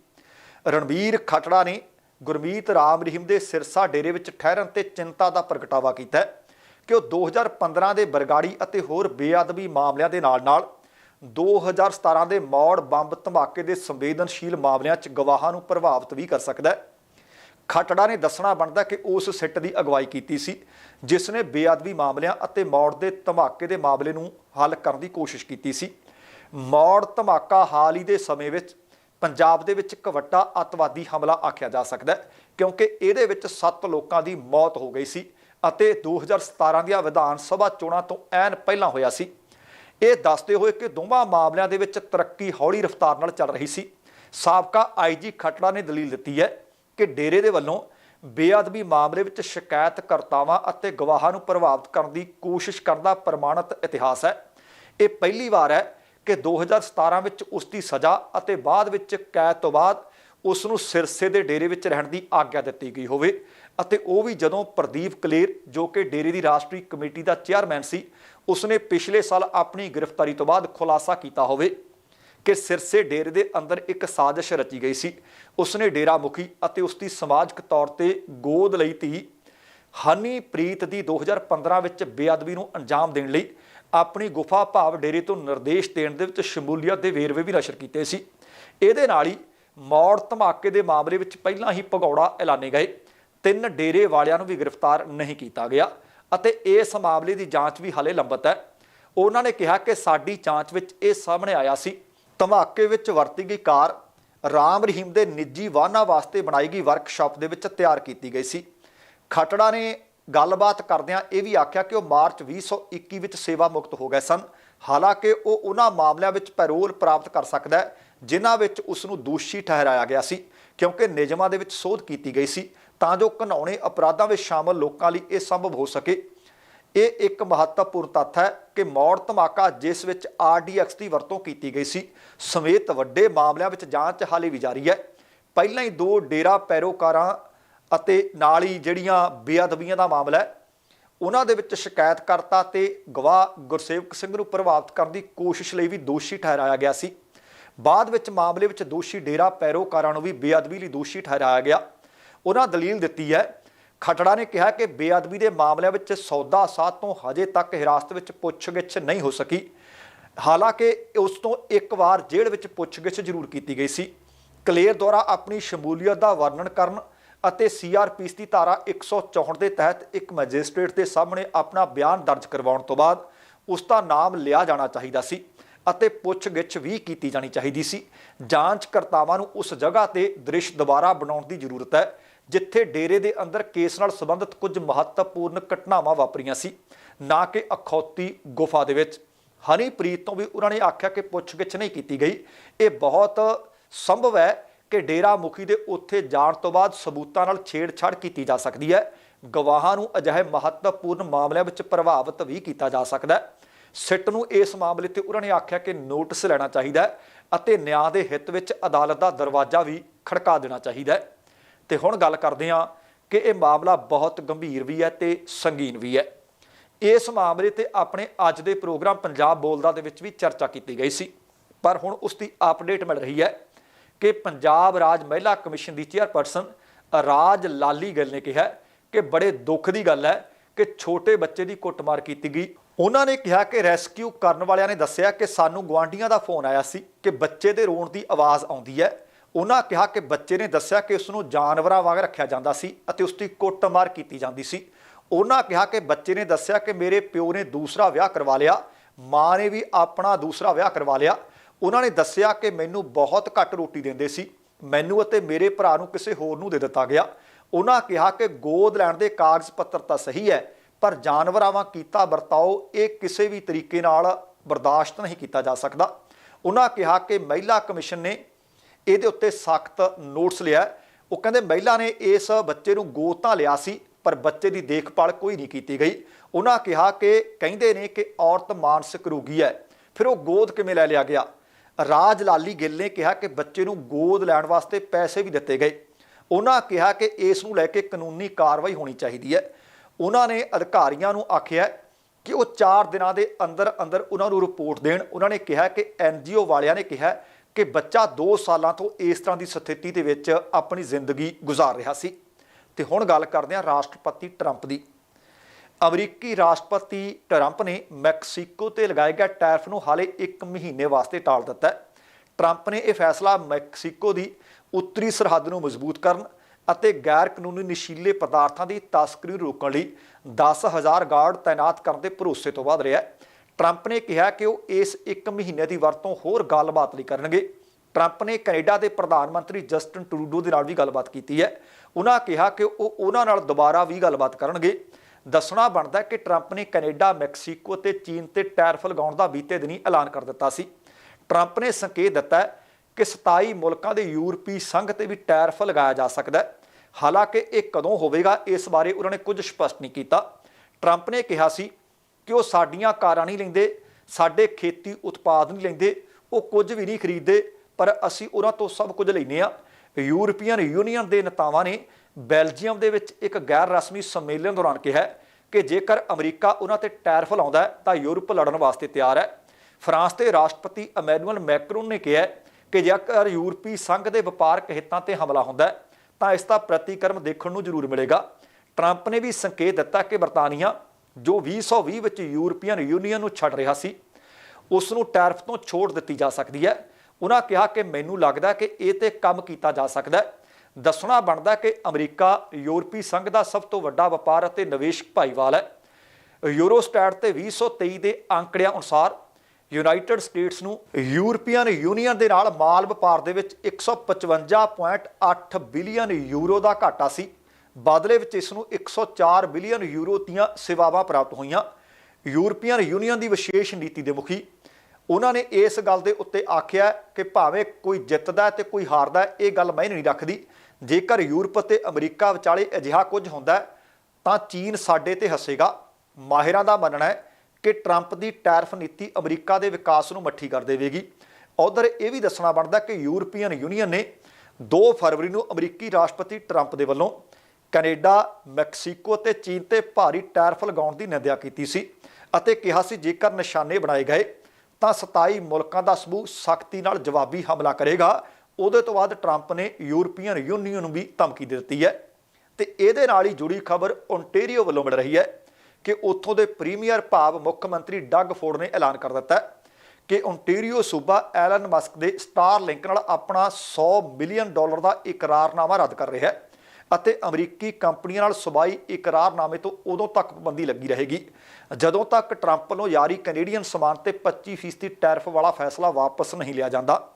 ਰਣਬੀਰ ਖਟੜਾ ਨੇ ਗੁਰਮੀਤ ਰਾਮ ਰਹੀਮ ਦੇ ਸਿਰਸਾ ਡੇਰੇ ਵਿੱਚ ਠਹਿਰਨ ਤੇ ਚਿੰਤਾ ਦਾ ਪ੍ਰਗਟਾਵਾ ਕੀਤਾ ਹੈ। ਕਿ ਉਹ 2015 ਦੇ ਬਰਗਾੜੀ ਅਤੇ ਹੋਰ ਬੇਅਦਬੀ ਮਾਮਲਿਆਂ ਦੇ ਨਾਲ-ਨਾਲ 2017 ਦੇ ਮੌੜ ਬੰਬ ਧਮਾਕੇ ਦੇ ਸੰਵੇਦਨਸ਼ੀਲ ਮਾਮਲਿਆਂ 'ਚ ਗਵਾਹਾਂ ਨੂੰ ਪ੍ਰਭਾਵਿਤ ਵੀ ਕਰ ਸਕਦਾ ਹੈ। ਖਟੜਾ ਨੇ ਦੱਸਣਾ ਬਣਦਾ ਕਿ ਉਸ ਸਿੱਟ ਦੀ ਅਗਵਾਈ ਕੀਤੀ ਸੀ, ਜਿਸ ਨੇ ਬੇਅਦਬੀ ਮਾਮਲਿਆਂ ਅਤੇ ਮੌੜ ਦੇ ਧਮਾਕੇ ਦੇ ਮਾਮਲੇ ਨੂੰ ਹੱਲ ਕਰਨ ਦੀ ਕੋਸ਼ਿਸ਼ ਕੀਤੀ ਸੀ। ਮੌੜ ਧਮਾਕਾ ਹਾਲ ਹੀ ਦੇ ਸਮੇਂ ਵਿੱਚ ਪੰਜਾਬ ਦੇ ਵਿੱਚ ਇੱਕ ਵੱਡਾ ਅੱਤਵਾਦੀ ਹਮਲਾ ਆਖਿਆ ਜਾ ਸਕਦਾ ਹੈ, ਕਿਉਂਕਿ ਇਹਦੇ ਵਿੱਚ 7 ਲੋਕਾਂ ਦੀ ਮੌਤ ਹੋ ਗਈ ਸੀ। ਅਤੇ 2017 ਦੀਆਂ ਵਿਧਾਨ ਸਭਾ ਚੋਣਾਂ ਤੋਂ ਐਨ ਪਹਿਲਾਂ ਹੋਇਆ ਸੀ। ਇਹ ਦੱਸਦੇ ਹੋਏ ਕਿ ਦੋਵਾਂ ਮਾਮਲਿਆਂ ਦੇ ਵਿੱਚ ਤਰੱਕੀ ਹੌਲੀ ਰਫ਼ਤਾਰ ਨਾਲ ਚੱਲ ਰਹੀ ਸੀ। ਸਾਬਕਾ ਆਈਜੀ ਖਟੜਾ ਨੇ ਦਲੀਲ ਦਿੱਤੀ ਹੈ ਕਿ ਡੇਰੇ ਦੇ ਵੱਲੋਂ ਬੇਅਦਬੀ ਮਾਮਲੇ ਵਿੱਚ ਸ਼ਿਕਾਇਤਕਰਤਾਵਾਂ ਅਤੇ ਗਵਾਹਾਂ ਨੂੰ ਪ੍ਰਭਾਵਿਤ ਕਰਨ ਦੀ ਕੋਸ਼ਿਸ਼ ਕਰਨ ਦਾ ਪ੍ਰਮਾਣਿਤ ਇਤਿਹਾਸ ਹੈ। ਇਹ ਪਹਿਲੀ ਵਾਰ ਹੈ ਕਿ 2017 ਵਿੱਚ ਉਸ ਦੀ ਸਜ਼ਾ ਅਤੇ ਬਾਅਦ ਵਿੱਚ ਕੈਦ ਤੋਂ ਬਾਅਦ ਉਸ ਨੂੰ ਸਿਰਸੇ ਦੇ ਡੇਰੇ ਵਿੱਚ ਰਹਿਣ ਦੀ ਆਗਿਆ ਦਿੱਤੀ ਗਈ ਹੋਵੇ। ਅਤੇ ਉਹ ਵੀ ਜਦੋਂ ਪ੍ਰਦੀਪ ਕਲੇਰ, ਜੋ ਕਿ ਡੇਰੇ ਦੀ ਰਾਸ਼ਟਰੀ ਕਮੇਟੀ ਦਾ ਚੇਅਰਮੈਨ ਸੀ, ਉਸਨੇ ਪਿਛਲੇ ਸਾਲ ਆਪਣੀ ਗ੍ਰਿਫਤਾਰੀ ਤੋਂ ਬਾਅਦ ਖੁਲਾਸਾ ਕੀਤਾ ਹੋਵੇ ਕਿ ਸਿਰਸੇ ਡੇਰੇ ਦੇ ਅੰਦਰ ਇੱਕ ਸਾਜ਼ਿਸ਼ ਰਚੀ ਗਈ ਸੀ। ਉਸਨੇ ਡੇਰਾ ਮੁਖੀ ਅਤੇ ਉਸ ਦੀ ਸਮਾਜਿਕ ਤੌਰ ਤੇ ਗੋਦ ਲਈ ਧੀ ਹਨੀ ਪ੍ਰੀਤ ਦੀ 2015 ਵਿੱਚ ਬੇਅਦਬੀ ਨੂੰ ਅੰਜਾਮ ਦੇਣ ਲਈ ਆਪਣੀ ਗੁਫਾ ਭਾਵ ਡੇਰੇ ਤੋਂ ਨਿਰਦੇਸ਼ ਦੇਣ ਦੇ ਵਿੱਚ ਸ਼ਮੂਲੀਅਤ ਦੇ ਵੇਰਵੇ ਵੀ ਨਸ਼ਰ ਕੀਤੇ ਸੀ। ਇਹਦੇ ਨਾਲ ਹੀ ਮੌੜ ਧਮਾਕੇ ਦੇ ਮਾਮਲੇ ਵਿੱਚ ਪਹਿਲਾਂ ਹੀ ਭਗੌੜਾ ਐਲਾਨੇ ਗਏ। ਤਿੰਨ ਡੇਰੇ ਵਾਲਿਆਂ ਨੂੰ ਵੀ ਗ੍ਰਿਫਤਾਰ ਨਹੀਂ ਕੀਤਾ ਗਿਆ ਅਤੇ ਇਸ ਮਾਮਲੇ ਦੀ ਜਾਂਚ ਵੀ ਹਾਲੇ ਲੰਬਤ ਹੈ। ਉਹਨਾਂ ਨੇ ਕਿਹਾ ਕਿ ਸਾਡੀ ਜਾਂਚ ਵਿੱਚ ਇਹ ਸਾਹਮਣੇ ਆਇਆ ਸੀ, ਧਮਾਕੇ ਵਿੱਚ ਵਰਤੀ ਗਈ ਕਾਰ ਰਾਮ ਰਹੀਮ ਦੇ ਨਿੱਜੀ ਵਾਹਨਾਂ ਵਾਸਤੇ ਬਣਾਈ ਗਈ ਵਰਕਸ਼ਾਪ ਦੇ ਵਿੱਚ ਤਿਆਰ ਕੀਤੀ ਗਈ ਸੀ। ਖਟੜਾ ਨੇ ਗੱਲਬਾਤ ਕਰਦਿਆਂ ਇਹ ਵੀ ਆਖਿਆ ਕਿ ਉਹ ਮਾਰਚ 2021 ਵਿੱਚ ਸੇਵਾ ਮੁਕਤ ਹੋ ਗਏ ਸਨ। ਹਾਲਾਂਕਿ ਉਹ ਉਹਨਾਂ ਮਾਮਲਿਆਂ ਵਿੱਚ ਪੈਰੋਲ ਪ੍ਰਾਪਤ ਕਰ ਸਕਦਾ ਹੈ, ਜਿਨ੍ਹਾਂ ਵਿੱਚ ਉਸ ਨੂੰ ਦੋਸ਼ੀ ਠਹਿਰਾਇਆ ਗਿਆ ਸੀ, ਕਿਉਂਕਿ ਨਿਯਮਾਂ ਦੇ ਵਿੱਚ ਸੋਧ ਕੀਤੀ ਗਈ ਸੀ। ਤਾਂ ਜੋ ਘਨਾਉਣੇ ਅਪਰਾਧਾਂ ਵਿੱਚ ਸ਼ਾਮਲ ਲੋਕਾਂ ਲਈ ਇਹ ਸੰਭਵ ਹੋ ਸਕੇ। ਇਹ ਇੱਕ ਮਹੱਤਵਪੂਰਨ ਤੱਥ ਹੈ ਕਿ ਮੌੜ ਧਮਾਕਾ ਜਿਸ ਵਿੱਚ ਆਰਡੀਐਕਸ ਦੀ ਵਰਤੋਂ ਕੀਤੀ ਗਈ ਸੀ, ਸਮੇਤ ਵੱਡੇ ਮਾਮਲਿਆਂ ਵਿੱਚ ਜਾਂਚ ਹਾਲੇ ਵੀ ਜਾਰੀ ਹੈ। ਪਹਿਲਾਂ ਹੀ ਦੋ ਡੇਰਾ ਪੈਰੋਕਾਰਾਂ ਅਤੇ ਨਾਲ ਹੀ ਜਿਹੜੀਆਂ ਬੇਅਦਬੀਆਂ ਦਾ ਮਾਮਲਾ ਹੈ, ਉਹਨਾਂ ਦੇ ਵਿੱਚ ਸ਼ਿਕਾਇਤਕਰਤਾ ਤੇ ਗਵਾਹ ਗੁਰਸੇਵਕ ਸਿੰਘ ਨੂੰ ਪ੍ਰਭਾਵਿਤ ਕਰਨ ਦੀ ਕੋਸ਼ਿਸ਼ ਲਈ ਵੀ ਦੋਸ਼ੀ ਠਹਿਰਾਇਆ ਗਿਆ ਸੀ। ਬਾਅਦ ਵਿੱਚ ਮਾਮਲੇ ਵਿੱਚ ਦੋਸ਼ੀ ਡੇਰਾ ਪੈਰੋਕਾਰਾਂ ਨੂੰ ਵੀ ਬੇਅਦਬੀ ਲਈ ਦੋਸ਼ੀ ਠਹਿਰਾਇਆ ਗਿਆ। ਉਹਨਾਂ ਦਲੀਲ ਦਿੱਤੀ ਹੈ। ਖਟੜਾ ਨੇ ਕਿਹਾ ਕਿ ਬੇਅਦਬੀ ਦੇ ਮਾਮਲਿਆਂ ਵਿੱਚ ਸੌਦਾ ਸਾਧ ਤੋਂ ਹਜੇ ਤੱਕ ਹਿਰਾਸਤ ਵਿੱਚ ਪੁੱਛਗਿੱਛ ਨਹੀਂ ਹੋ ਸਕੀ। ਹਾਲਾਂਕਿ ਉਸ ਤੋਂ ਇੱਕ ਵਾਰ ਜੇਲ੍ਹ ਵਿੱਚ ਪੁੱਛਗਿੱਛ ਜ਼ਰੂਰ ਕੀਤੀ ਗਈ ਸੀ। ਕਲੇਰ ਦੁਆਰਾ ਆਪਣੀ ਸ਼ਮੂਲੀਅਤ ਦਾ ਵਰਣਨ ਕਰਨ ਅਤੇ ਸੀਆਰਪੀਸੀ ਦੀ ਧਾਰਾ 164 ਦੇ ਤਹਿਤ ਇੱਕ ਮੈਜਿਸਟ੍ਰੇਟ ਦੇ ਸਾਹਮਣੇ ਆਪਣਾ ਬਿਆਨ ਦਰਜ ਕਰਵਾਉਣ ਤੋਂ ਬਾਅਦ ਉਸ ਦਾ ਨਾਮ ਲਿਆ ਜਾਣਾ ਚਾਹੀਦਾ ਸੀ ਅਤੇ ਪੁੱਛਗਿੱਛ ਵੀ ਕੀਤੀ ਜਾਣੀ ਚਾਹੀਦੀ ਸੀ। ਜਾਂਚਕਰਤਾਵਾਂ ਨੂੰ ਉਸ ਜਗ੍ਹਾ ਤੇ ਦ੍ਰਿਸ਼ ਦੁਬਾਰਾ ਬਣਾਉਣ ਦੀ ਜ਼ਰੂਰਤ ਹੈ। ਜਿੱਥੇ ਡੇਰੇ ਦੇ ਅੰਦਰ ਕੇਸ ਨਾਲ ਸੰਬੰਧਿਤ ਕੁਝ ਮਹੱਤਵਪੂਰਨ ਘਟਨਾਵਾਂ ਵਾਪਰੀਆਂ ਸੀ, ਨਾ ਕਿ ਅਖੌਤੀ ਗੁਫਾ ਦੇ ਵਿੱਚ। ਹਨੀਪ੍ਰੀਤ ਤੋਂ ਵੀ ਉਹਨਾਂ ਨੇ ਆਖਿਆ ਕਿ ਪੁੱਛਗਿੱਛ ਨਹੀਂ ਕੀਤੀ ਗਈ। ਇਹ ਬਹੁਤ ਸੰਭਵ ਹੈ ਕਿ ਡੇਰਾ ਮੁਖੀ ਦੇ ਉੱਥੇ ਜਾਣ ਤੋਂ ਬਾਅਦ ਸਬੂਤਾਂ ਨਾਲ ਛੇੜਛਾੜ ਕੀਤੀ ਜਾ ਸਕਦੀ ਹੈ। ਗਵਾਹਾਂ ਨੂੰ ਅਜਿਹੇ ਮਹੱਤਵਪੂਰਨ ਮਾਮਲਿਆਂ ਵਿੱਚ ਪ੍ਰਭਾਵਿਤ ਵੀ ਕੀਤਾ ਜਾ ਸਕਦਾ ਹੈ। ਸਿੱਟ ਨੂੰ ਇਸ ਮਾਮਲੇ ਤੇ ਉਹਨਾਂ ਨੇ ਆਖਿਆ ਕਿ ਨੋਟਿਸ ਲੈਣਾ ਚਾਹੀਦਾ ਹੈ ਅਤੇ ਨਿਆਂ ਦੇ ਹਿੱਤ ਵਿੱਚ ਅਦਾਲਤ ਦਾ ਦਰਵਾਜ਼ਾ ਵੀ ਖੜਕਾ ਦੇਣਾ ਚਾਹੀਦਾ ਹੈ। ਤੇ ਹੁਣ ਗੱਲ ਕਰਦੇ ਹਾਂ ਕਿ ਇਹ ਮਾਮਲਾ ਬਹੁਤ ਗੰਭੀਰ ਵੀ ਹੈ ਤੇ ਸੰਗੀਨ ਵੀ ਹੈ। ਇਸ ਮਾਮਲੇ ਤੇ ਆਪਣੇ ਅੱਜ ਦੇ ਪ੍ਰੋਗਰਾਮ ਪੰਜਾਬ ਬੋਲਦਾ ਦੇ ਵਿੱਚ ਵੀ ਚਰਚਾ ਕੀਤੀ ਗਈ ਸੀ। ਪਰ ਹੁਣ ਉਸ ਦੀ ਅਪਡੇਟ ਮਿਲ ਰਹੀ ਹੈ ਕਿ ਪੰਜਾਬ ਰਾਜ ਮਹਿਲਾ ਕਮਿਸ਼ਨ ਦੀ ਚੇਅਰਪਰਸਨ ਰਾਜ ਲਾਲੀ ਗਿੱਲ ਨੇ ਕਿਹਾ ਕਿ ਬੜੇ ਦੁੱਖ ਦੀ ਗੱਲ ਹੈ ਕਿ ਛੋਟੇ ਬੱਚੇ ਦੀ ਕੁੱਟਮਾਰ ਕੀਤੀ ਗਈ। ਉਹਨਾਂ ਨੇ ਕਿਹਾ ਕਿ ਰੈਸਕਿਊ ਕਰਨ ਵਾਲਿਆਂ ਨੇ ਦੱਸਿਆ ਕਿ ਸਾਨੂੰ ਗਵਾਂਡੀਆਂ ਦਾ ਫੋਨ ਆਇਆ ਸੀ ਕਿ ਬੱਚੇ ਦੇ ਰੋਣ ਦੀ ਆਵਾਜ਼ ਆਉਂਦੀ ਹੈ। ਉਹਨਾਂ ਕਿਹਾ ਕਿ ਬੱਚੇ ਨੇ ਦੱਸਿਆ ਕਿ ਉਸ ਨੂੰ ਜਾਨਵਰਾਂ ਵਾਂਗ ਰੱਖਿਆ ਜਾਂਦਾ ਸੀ ਅਤੇ ਉਸ ਦੀ ਕੁੱਟਮਾਰ ਕੀਤੀ ਜਾਂਦੀ ਸੀ। ਉਹਨਾਂ ਕਿਹਾ ਕਿ ਬੱਚੇ ਨੇ ਦੱਸਿਆ ਕਿ ਮੇਰੇ ਪਿਓ ਨੇ ਦੂਸਰਾ ਵਿਆਹ ਕਰਵਾ ਲਿਆ, ਮਾਂ ਨੇ ਵੀ ਆਪਣਾ ਦੂਸਰਾ ਵਿਆਹ ਕਰਵਾ ਲਿਆ। ਉਹਨਾਂ ਨੇ ਦੱਸਿਆ ਕਿ ਮੈਨੂੰ ਬਹੁਤ ਘੱਟ ਰੋਟੀ ਦਿੰਦੇ ਸੀ, ਮੈਨੂੰ ਅਤੇ ਮੇਰੇ ਭਰਾ ਨੂੰ ਕਿਸੇ ਹੋਰ ਨੂੰ ਦੇ ਦਿੱਤਾ ਗਿਆ। ਉਹਨਾਂ ਕਿਹਾ ਕਿ ਗੋਦ ਲੈਣ ਦੇ ਕਾਗਜ਼ ਪੱਤਰ ਤਾਂ ਸਹੀ ਹੈ, ਪਰ ਜਾਨਵਰਾਂ ਵਾਂਗ ਕੀਤਾ ਵਰਤਾਓ, ਇਹ ਕਿਸੇ ਵੀ ਤਰੀਕੇ ਨਾਲ ਬਰਦਾਸ਼ਤ ਨਹੀਂ ਕੀਤਾ ਜਾ ਸਕਦਾ। ਉਹਨਾਂ ਕਿਹਾ ਕਿ ਮਹਿਲਾ ਕਮਿਸ਼ਨ ਨੇ ਇਹਦੇ ਉੱਤੇ ਸਖਤ ਨੋਟਸ ਲਿਆ। ਉਹ ਕਹਿੰਦੇ ਮਹਿਲਾ ਨੇ ਇਸ ਬੱਚੇ ਨੂੰ ਗੋਦ ਤਾਂ ਲਿਆ ਸੀ, ਪਰ ਬੱਚੇ ਦੀ ਦੇਖਭਾਲ ਕੋਈ ਨਹੀਂ ਕੀਤੀ ਗਈ। ਉਹਨਾਂ ਕਿਹਾ ਕਿ ਕਹਿੰਦੇ ਨੇ ਕਿ ਔਰਤ ਮਾਨਸਿਕ ਰੋਗੀ ਹੈ। ਫਿਰ ਉਹ ਗੋਦ ਕਿਵੇਂ ਲੈ ਲਿਆ ਗਿਆ? ਰਾਜ ਲਾਲੀ ਗਿੱਲ ਨੇ ਕਿਹਾ ਕਿ ਬੱਚੇ ਨੂੰ ਗੋਦ ਲੈਣ ਵਾਸਤੇ ਪੈਸੇ ਵੀ ਦਿੱਤੇ ਗਏ। ਉਹਨਾਂ ਕਿਹਾ ਕਿ ਇਸ ਨੂੰ ਲੈ ਕੇ ਕਾਨੂੰਨੀ ਕਾਰਵਾਈ ਹੋਣੀ ਚਾਹੀਦੀ ਹੈ। ਉਹਨਾਂ ਨੇ ਅਧਿਕਾਰੀਆਂ ਨੂੰ ਆਖਿਆ ਕਿ ਉਹ 4 ਦਿਨਾਂ ਦੇ ਅੰਦਰ ਅੰਦਰ ਉਹਨਾਂ ਨੂੰ ਰਿਪੋਰਟ ਦੇਣ। ਉਹਨਾਂ ਨੇ ਕਿਹਾ ਕਿ ਐਨਜੀਓ ਵਾਲਿਆਂ ਨੇ ਕਿਹਾ ਕਿ ਬੱਚਾ 2 ਸਾਲਾਂ ਤੋਂ ਇਸ ਤਰ੍ਹਾਂ ਦੀ ਸਥਿਤੀ ਦੇ ਵਿੱਚ ਆਪਣੀ ਜ਼ਿੰਦਗੀ ਗੁਜ਼ਾਰ ਰਿਹਾ ਸੀ। ਤੇ ਹੁਣ ਗੱਲ ਕਰਦੇ ਹਾਂ ਰਾਸ਼ਟਰਪਤੀ ਟਰੰਪ ਦੀ। ਅਮਰੀਕੀ ਰਾਸ਼ਟਰਪਤੀ ਟਰੰਪ ਨੇ ਮੈਕਸੀਕੋ ਤੇ ਲਗਾਏ ਗਏ ਟੈਰਫ ਨੂੰ ਹਾਲੇ 1 ਮਹੀਨੇ ਵਾਸਤੇ ਟਾਲ ਦਿੱਤਾ ਹੈ। ਟਰੰਪ ਨੇ ਇਹ ਫੈਸਲਾ ਮੈਕਸੀਕੋ ਦੀ ਉੱਤਰੀ ਸਰਹੱਦ ਨੂੰ ਮਜ਼ਬੂਤ ਕਰਨ ਅਤੇ ਗੈਰ ਕਾਨੂੰਨੀ ਨਸ਼ੀਲੇ ਪਦਾਰਥਾਂ ਦੀ ਤਸਕਰੀ ਨੂੰ ਰੋਕਣ ਲਈ 10000 ਗਾਰਡ ਤਾਇਨਾਤ ਕਰਨ ਦੇ ਭਰੋਸੇ ਤੋਂ ਬਾਅਦ ਰਿਹਾ ਹੈ। ਟਰੰਪ ਨੇ ਕਿਹਾ ਕਿ ਉਹ ਇਸ 1 ਮਹੀਨੇ ਦੀ ਵਰਤੋਂ ਹੋਰ ਗੱਲਬਾਤ ਲਈ ਕਰਨਗੇ। ਟਰੰਪ ਨੇ ਕੈਨੇਡਾ ਦੇ ਪ੍ਰਧਾਨ ਮੰਤਰੀ ਜਸਟਨ ਟਰੂਡੋ ਦੇ ਨਾਲ ਵੀ ਗੱਲਬਾਤ ਕੀਤੀ ਹੈ। ਉਹਨਾਂ ਕਿਹਾ ਕਿ ਉਹ ਉਹਨਾਂ ਨਾਲ ਦੁਬਾਰਾ ਵੀ ਗੱਲਬਾਤ ਕਰਨਗੇ। ਦੱਸਣਾ ਬਣਦਾ ਕਿ ਟਰੰਪ ਨੇ ਕੈਨੇਡਾ, ਮੈਕਸੀਕੋ ਤੇ ਚੀਨ ਤੇ ਟੈਰਫ ਲਗਾਉਣ ਦਾ ਬੀਤੇ ਦਿਨੀ ਐਲਾਨ ਕਰ ਦਿੱਤਾ ਸੀ। ਟਰੰਪ ਨੇ ਸੰਕੇਤ ਦਿੱਤਾ ਕਿ 27 ਮੁਲਕਾਂ ਦੇ ਯੂਰਪੀ ਸੰਘ ਤੇ ਵੀ ਟੈਰਫ ਲਗਾਇਆ ਜਾ ਸਕਦਾ ਹੈ। ਹਾਲਾਂਕਿ ਇਹ ਕਦੋਂ ਹੋਵੇਗਾ, ਇਸ ਬਾਰੇ ਉਹਨਾਂ ਨੇ ਕੁਝ ਸਪਸ਼ਟ ਨਹੀਂ ਕੀਤਾ। ਟਰੰਪ ਨੇ ਕਿਹਾ ਸੀ ਕਿ ਉਹ ਸਾਡੀਆਂ ਕਾਰਾਂ ਨਹੀਂ ਲੈਂਦੇ, ਸਾਡੇ ਖੇਤੀ ਉਤਪਾਦ ਨਹੀਂ ਲੈਂਦੇ, ਉਹ ਕੁਝ ਵੀ ਨਹੀਂ ਖਰੀਦਦੇ, ਪਰ ਅਸੀਂ ਉਹਨਾਂ ਤੋਂ ਸਭ ਕੁਝ ਲੈਂਦੇ ਆ ਯੂਰਪੀਅਨ ਯੂਨੀਅਨ ਦੇ ਨੇਤਾਵਾਂ ਨੇ ਬੈਲਜੀਅਮ ਦੇ ਵਿੱਚ ਇੱਕ ਗੈਰ ਰਸਮੀ ਸੰਮੇਲਨ ਦੌਰਾਨ ਕਿਹਾ ਕਿ ਜੇਕਰ ਅਮਰੀਕਾ ਉਹਨਾਂ ਤੇ ਟੈਰਿਫ ਲਾਉਂਦਾ ਤਾਂ ਯੂਰਪ ਲੜਨ ਵਾਸਤੇ ਤਿਆਰ ਹੈ। ਫਰਾਂਸ ਦੇ ਰਾਸ਼ਟਰਪਤੀ ਇਮੈਨੂਅਲ ਮੈਕਰੋਨ ਨੇ ਕਿਹਾ ਕਿ ਜੇਕਰ ਯੂਰਪੀ ਸੰਘ ਦੇ ਵਪਾਰਕ ਹਿੱਤਾਂ ਤੇ ਹਮਲਾ ਹੁੰਦਾ ਤਾਂ ਇਸ ਦਾ ਪ੍ਰਤੀਕਰਮ ਦੇਖਣ ਨੂੰ ਜ਼ਰੂਰ ਮਿਲੇਗਾ। ਟਰੰਪ ਨੇ ਵੀ ਸੰਕੇਤ ਦਿੱਤਾ ਕਿ ਬਰਤਾਨੀਆ ਜੋ 2020 ਵਿੱਚ ਯੂਰਪੀਅਨ ਯੂਨੀਅਨ ਨੂੰ ਛੱਡ ਰਿਹਾ ਸੀ ਉਸ ਨੂੰ ਟੈਰਫ ਤੋਂ ਛੋੜ ਦਿੱਤੀ ਜਾ ਸਕਦੀ ਹੈ। ਉਹਨਾਂ ਕਿਹਾ ਕਿ ਮੈਨੂੰ ਲੱਗਦਾ ਕਿ ਇਹ ਤੇ ਕੰਮ ਕੀਤਾ ਜਾ ਸਕਦਾ ਹੈ। ਦੱਸਣਾ ਬਣਦਾ ਕਿ ਅਮਰੀਕਾ, ਯੂਰਪੀ ਸੰਘ ਦਾ ਸਭ ਤੋਂ ਵੱਡਾ ਵਪਾਰ ਅਤੇ ਨਿਵੇਸ਼ ਭਾਈਵਾਲ ਹੈ। ਯੂਰੋਸਟੈਟ ਤੇ 2023 ਦੇ ਅੰਕੜਿਆਂ ਅਨੁਸਾਰ ਯੂਨਾਈਟਿਡ ਸਟੇਟਸ ਨੂੰ ਯੂਰਪੀਅਨ ਯੂਨੀਅਨ ਦੇ ਨਾਲ ਮਾਲ ਵਪਾਰ ਦੇ ਵਿੱਚ 155.8 ਬਿਲੀਅਨ ਯੂਰੋ ਦਾ ਘਾਟਾ ਸੀ। ਬਦਲੇ ਵਿੱਚ ਇਸ ਨੂੰ 104 ਬਿਲੀਅਨ ਯੂਰੋ ਦੀਆਂ ਸੇਵਾਵਾਂ ਪ੍ਰਾਪਤ ਹੋਈਆਂ। ਯੂਰਪੀਅਨ ਯੂਨੀਅਨ ਦੀ ਵਿਸ਼ੇਸ਼ ਨੀਤੀ ਦੇ ਮੁਖੀ। ਉਹਨਾਂ ਨੇ ਇਸ ਗੱਲ ਦੇ ਉੱਤੇ ਆਖਿਆ ਕਿ ਭਾਵੇਂ ਕੋਈ ਜਿੱਤਦਾ ਹੈ ਤੇ ਕੋਈ ਹਾਰਦਾ ਇਹ ਗੱਲ ਮੈਂ ਨਹੀਂ ਰੱਖਦੀ। ਜੇਕਰ ਯੂਰਪ ਤੇ ਅਮਰੀਕਾ ਵਿਚਾਲੇ ਅਜਿਹਾ ਕੁਝ ਹੁੰਦਾ ਤਾਂ ਚੀਨ ਸਾਡੇ ਤੇ ਹੱਸੇਗਾ। ਮਾਹਿਰਾਂ ਦਾ ਮੰਨਣਾ ਹੈ ਕਿ ਟਰੰਪ ਦੀ ਟੈਰਫ ਨੀਤੀ ਅਮਰੀਕਾ ਦੇ ਵਿਕਾਸ ਨੂੰ ਮੱਠੀ ਕਰ ਦੇਵੇਗੀ। ਉਧਰ ਇਹ ਵੀ ਦੱਸਣਾ ਬਣਦਾ ਕਿ ਯੂਰਪੀਅਨ ਯੂਨੀਅਨ ਨੇ 2 ਫਰਵਰੀ ਨੂੰ ਅਮਰੀਕੀ ਰਾਸ਼ਟਰਪਤੀ ਟਰੰਪ ਦੇ ਵੱਲੋਂ ਕੈਨੇਡਾ, ਮੈਕਸੀਕੋ ਤੇ ਚੀਨ ਤੇ ਭਾਰੀ ਟੈਰਫ ਲਗਾਉਣ ਦੀ ਨਿੰਦਿਆ ਕੀਤੀ ਸੀ ਅਤੇ ਕਿਹਾ ਸੀ ਜੇਕਰ ਨਿਸ਼ਾਨੇ ਬਣਾਏ ਗਏ ਤਾਂ 27 ਮੁਲਕਾਂ ਦਾ ਸਮੂਹ ਸਖਤੀ ਨਾਲ ਜਵਾਬੀ ਹਮਲਾ ਕਰੇਗਾ। ਉਹਦੇ ਤੋਂ ਬਾਅਦ ਟਰੰਪ ਨੇ ਯੂਰਪੀਅਨ ਯੂਨੀਅਨ ਨੂੰ ਵੀ ਧਮਕੀ ਦੇ ਦਿੱਤੀ ਹੈ ਤੇ ਇਹਦੇ ਨਾਲ ਹੀ ਜੁੜੀ ਖਬਰ ਓਨਟੇਰੀਓ ਵੱਲੋਂ ਮਿਲ ਰਹੀ ਹੈ ਕਿ ਉੱਥੋਂ ਦੇ ਪ੍ਰੀਮੀਅਰ ਭਾਵ ਮੁੱਖ ਮੰਤਰੀ ਡੱਗ ਫੋਰਡ ਨੇ ਐਲਾਨ ਕਰ ਦਿੱਤਾ ਕਿ ਓਨਟੇਰੀਓ ਸੂਬਾ ਐਲਨ ਮਸਕ ਦੇ ਸਟਾਰ ਲਿੰਕ ਨਾਲ ਆਪਣਾ 100 ਮਿਲੀਅਨ ਡਾਲਰ ਦਾ ਇਕਰਾਰਨਾਮਾ ਰੱਦ ਕਰ ਰਿਹਾ ਹੈ। ਅਤੇ ਅਮਰੀਕੀ ਕੰਪਨੀਆਂ ਨਾਲ ਸੁਬਾਈ ਇਕਰਾਰਨਾਮੇ ਤੋਂ ਉਦੋਂ ਤੱਕ ਪਾਬੰਦੀ ਲੱਗੀ ਰਹੇਗੀ। ਜਦੋਂ ਤੱਕ ਟਰੰਪ ਵੱਲੋਂ ਜਾਰੀ ਕੈਨੇਡੀਅਨ ਸਮਾਨ ਤੇ 25% ਟੈਰਫ ਵਾਲਾ ਫੈਸਲਾ ਵਾਪਸ ਨਹੀਂ ਲਿਆ ਜਾਂਦਾ।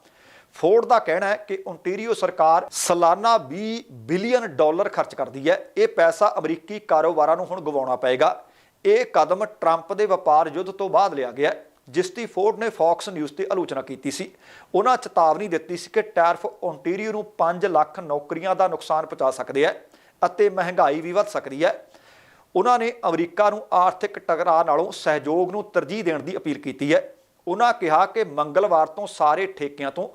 ਫੋਰਡ ਦਾ ਕਹਿਣਾ ਹੈ ਕਿ ਓਨਟਾਰੀਓ ਸਰਕਾਰ ਸਾਲਾਨਾ 20 ਬਿਲੀਅਨ ਡਾਲਰ ਖਰਚ ਕਰਦੀ ਹੈ। ਇਹ ਪੈਸਾ ਅਮਰੀਕੀ ਕਾਰੋਬਾਰਾਂ ਨੂੰ ਹੁਣ ਗਵਾਉਣਾ ਪਏਗਾ। ਇਹ ਕਦਮ ਟਰੰਪ ਦੇ ਵਪਾਰ ਯੁੱਧ ਤੋਂ ਬਾਅਦ ਲਿਆ ਗਿਆ। ਹੈ, ਜਿਸ ਦੀ ਫੋਰਡ ਨੇ ਫੌਕਸ ਨਿਊਜ਼ ਤੇ ਆਲੋਚਨਾ ਕੀਤੀ ਸੀ। ਉਹਨਾਂ ਚੇਤਾਵਨੀ ਦਿੱਤੀ ਸੀ ਕਿ ਟੈਰਫ ਓਨਟਾਰੀਓ ਨੂੰ 5 ਲੱਖ ਨੌਕਰੀਆਂ ਦਾ ਨੁਕਸਾਨ ਪਹੁੰਚਾ ਸਕਦੇ ਹੈ ਅਤੇ ਮਹਿੰਗਾਈ ਵੀ ਵੱਧ ਸਕਦੀ ਹੈ। ਉਹਨਾਂ ਨੇ ਅਮਰੀਕਾ ਨੂੰ ਆਰਥਿਕ ਟਕਰਾਅ ਨਾਲੋਂ ਸਹਿਯੋਗ ਨੂੰ ਤਰਜੀਹ ਦੇਣ ਦੀ ਅਪੀਲ ਕੀਤੀ ਹੈ। ਉਹਨਾਂ ਕਿਹਾ ਕਿ ਮੰਗਲਵਾਰ ਤੋਂ ਸਾਰੇ ਠੇਕਿਆਂ ਤੋਂ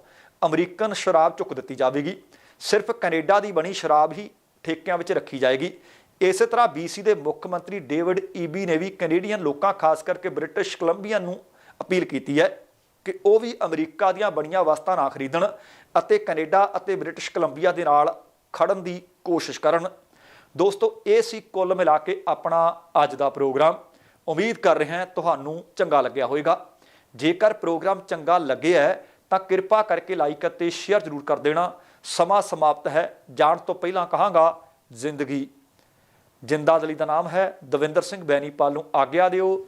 ਅਮਰੀਕਨ ਸ਼ਰਾਬ ਚੁੱਕ ਦਿੱਤੀ ਜਾਵੇਗੀ। ਸਿਰਫ ਕੈਨੇਡਾ ਦੀ ਬਣੀ ਸ਼ਰਾਬ ਹੀ ਠੇਕਿਆਂ ਵਿੱਚ ਰੱਖੀ ਜਾਏਗੀ। ਇਸੇ ਤਰ੍ਹਾਂ BC ਦੇ ਮੁੱਖ ਮੰਤਰੀ ਡੇਵਿਡ ਈਬੀ ਨੇ ਵੀ ਕੈਨੇਡੀਅਨ ਲੋਕਾਂ, ਖਾਸ ਕਰਕੇ ਬ੍ਰਿਟਿਸ਼ ਕੋਲੰਬੀਆ ਨੂੰ ਅਪੀਲ ਕੀਤੀ ਹੈ ਕਿ ਉਹ ਵੀ ਅਮਰੀਕਾ ਦੀਆਂ ਬਣੀਆਂ ਵਸਤਾਂ ਨਾ ਖਰੀਦਣ ਅਤੇ ਕੈਨੇਡਾ ਅਤੇ ਬ੍ਰਿਟਿਸ਼ ਕੋਲੰਬੀਆ ਦੇ ਨਾਲ ਖੜਨ ਦੀ ਕੋਸ਼ਿਸ਼ ਕਰਨ। ਦੋਸਤੋ, ਇਹ ਸੀ ਕੁੱਲ ਮਿਲਾ ਕੇ ਆਪਣਾ ਅੱਜ ਦਾ ਪ੍ਰੋਗਰਾਮ। ਉਮੀਦ ਕਰ ਰਹੇ ਹਾਂ ਤੁਹਾਨੂੰ ਚੰਗਾ ਲੱਗਿਆ ਹੋਵੇਗਾ। ਜੇਕਰ ਪ੍ਰੋਗਰਾਮ ਚੰਗਾ ਲੱਗਿਆ ਤਾਂ ਕਿਰਪਾ ਕਰਕੇ ਲਾਈਕ ਅਤੇ ਸ਼ੇਅਰ ਜ਼ਰੂਰ ਕਰ ਦੇਣਾ। ਸਮਾਂ ਸਮਾਪਤ ਹੈ। ਜਾਣ ਤੋਂ ਪਹਿਲਾਂ ਕਹਾਂਗਾ, ਜ਼ਿੰਦਗੀ। ਜਿੰਦਾਦਲੀ ਦਾ ਨਾਮ ਹੈ ਦਵਿੰਦਰ ਸਿੰਘ ਬੈਨੀਪਾਲ ਨੂੰ ਆਗਿਆ ਦਿਓ।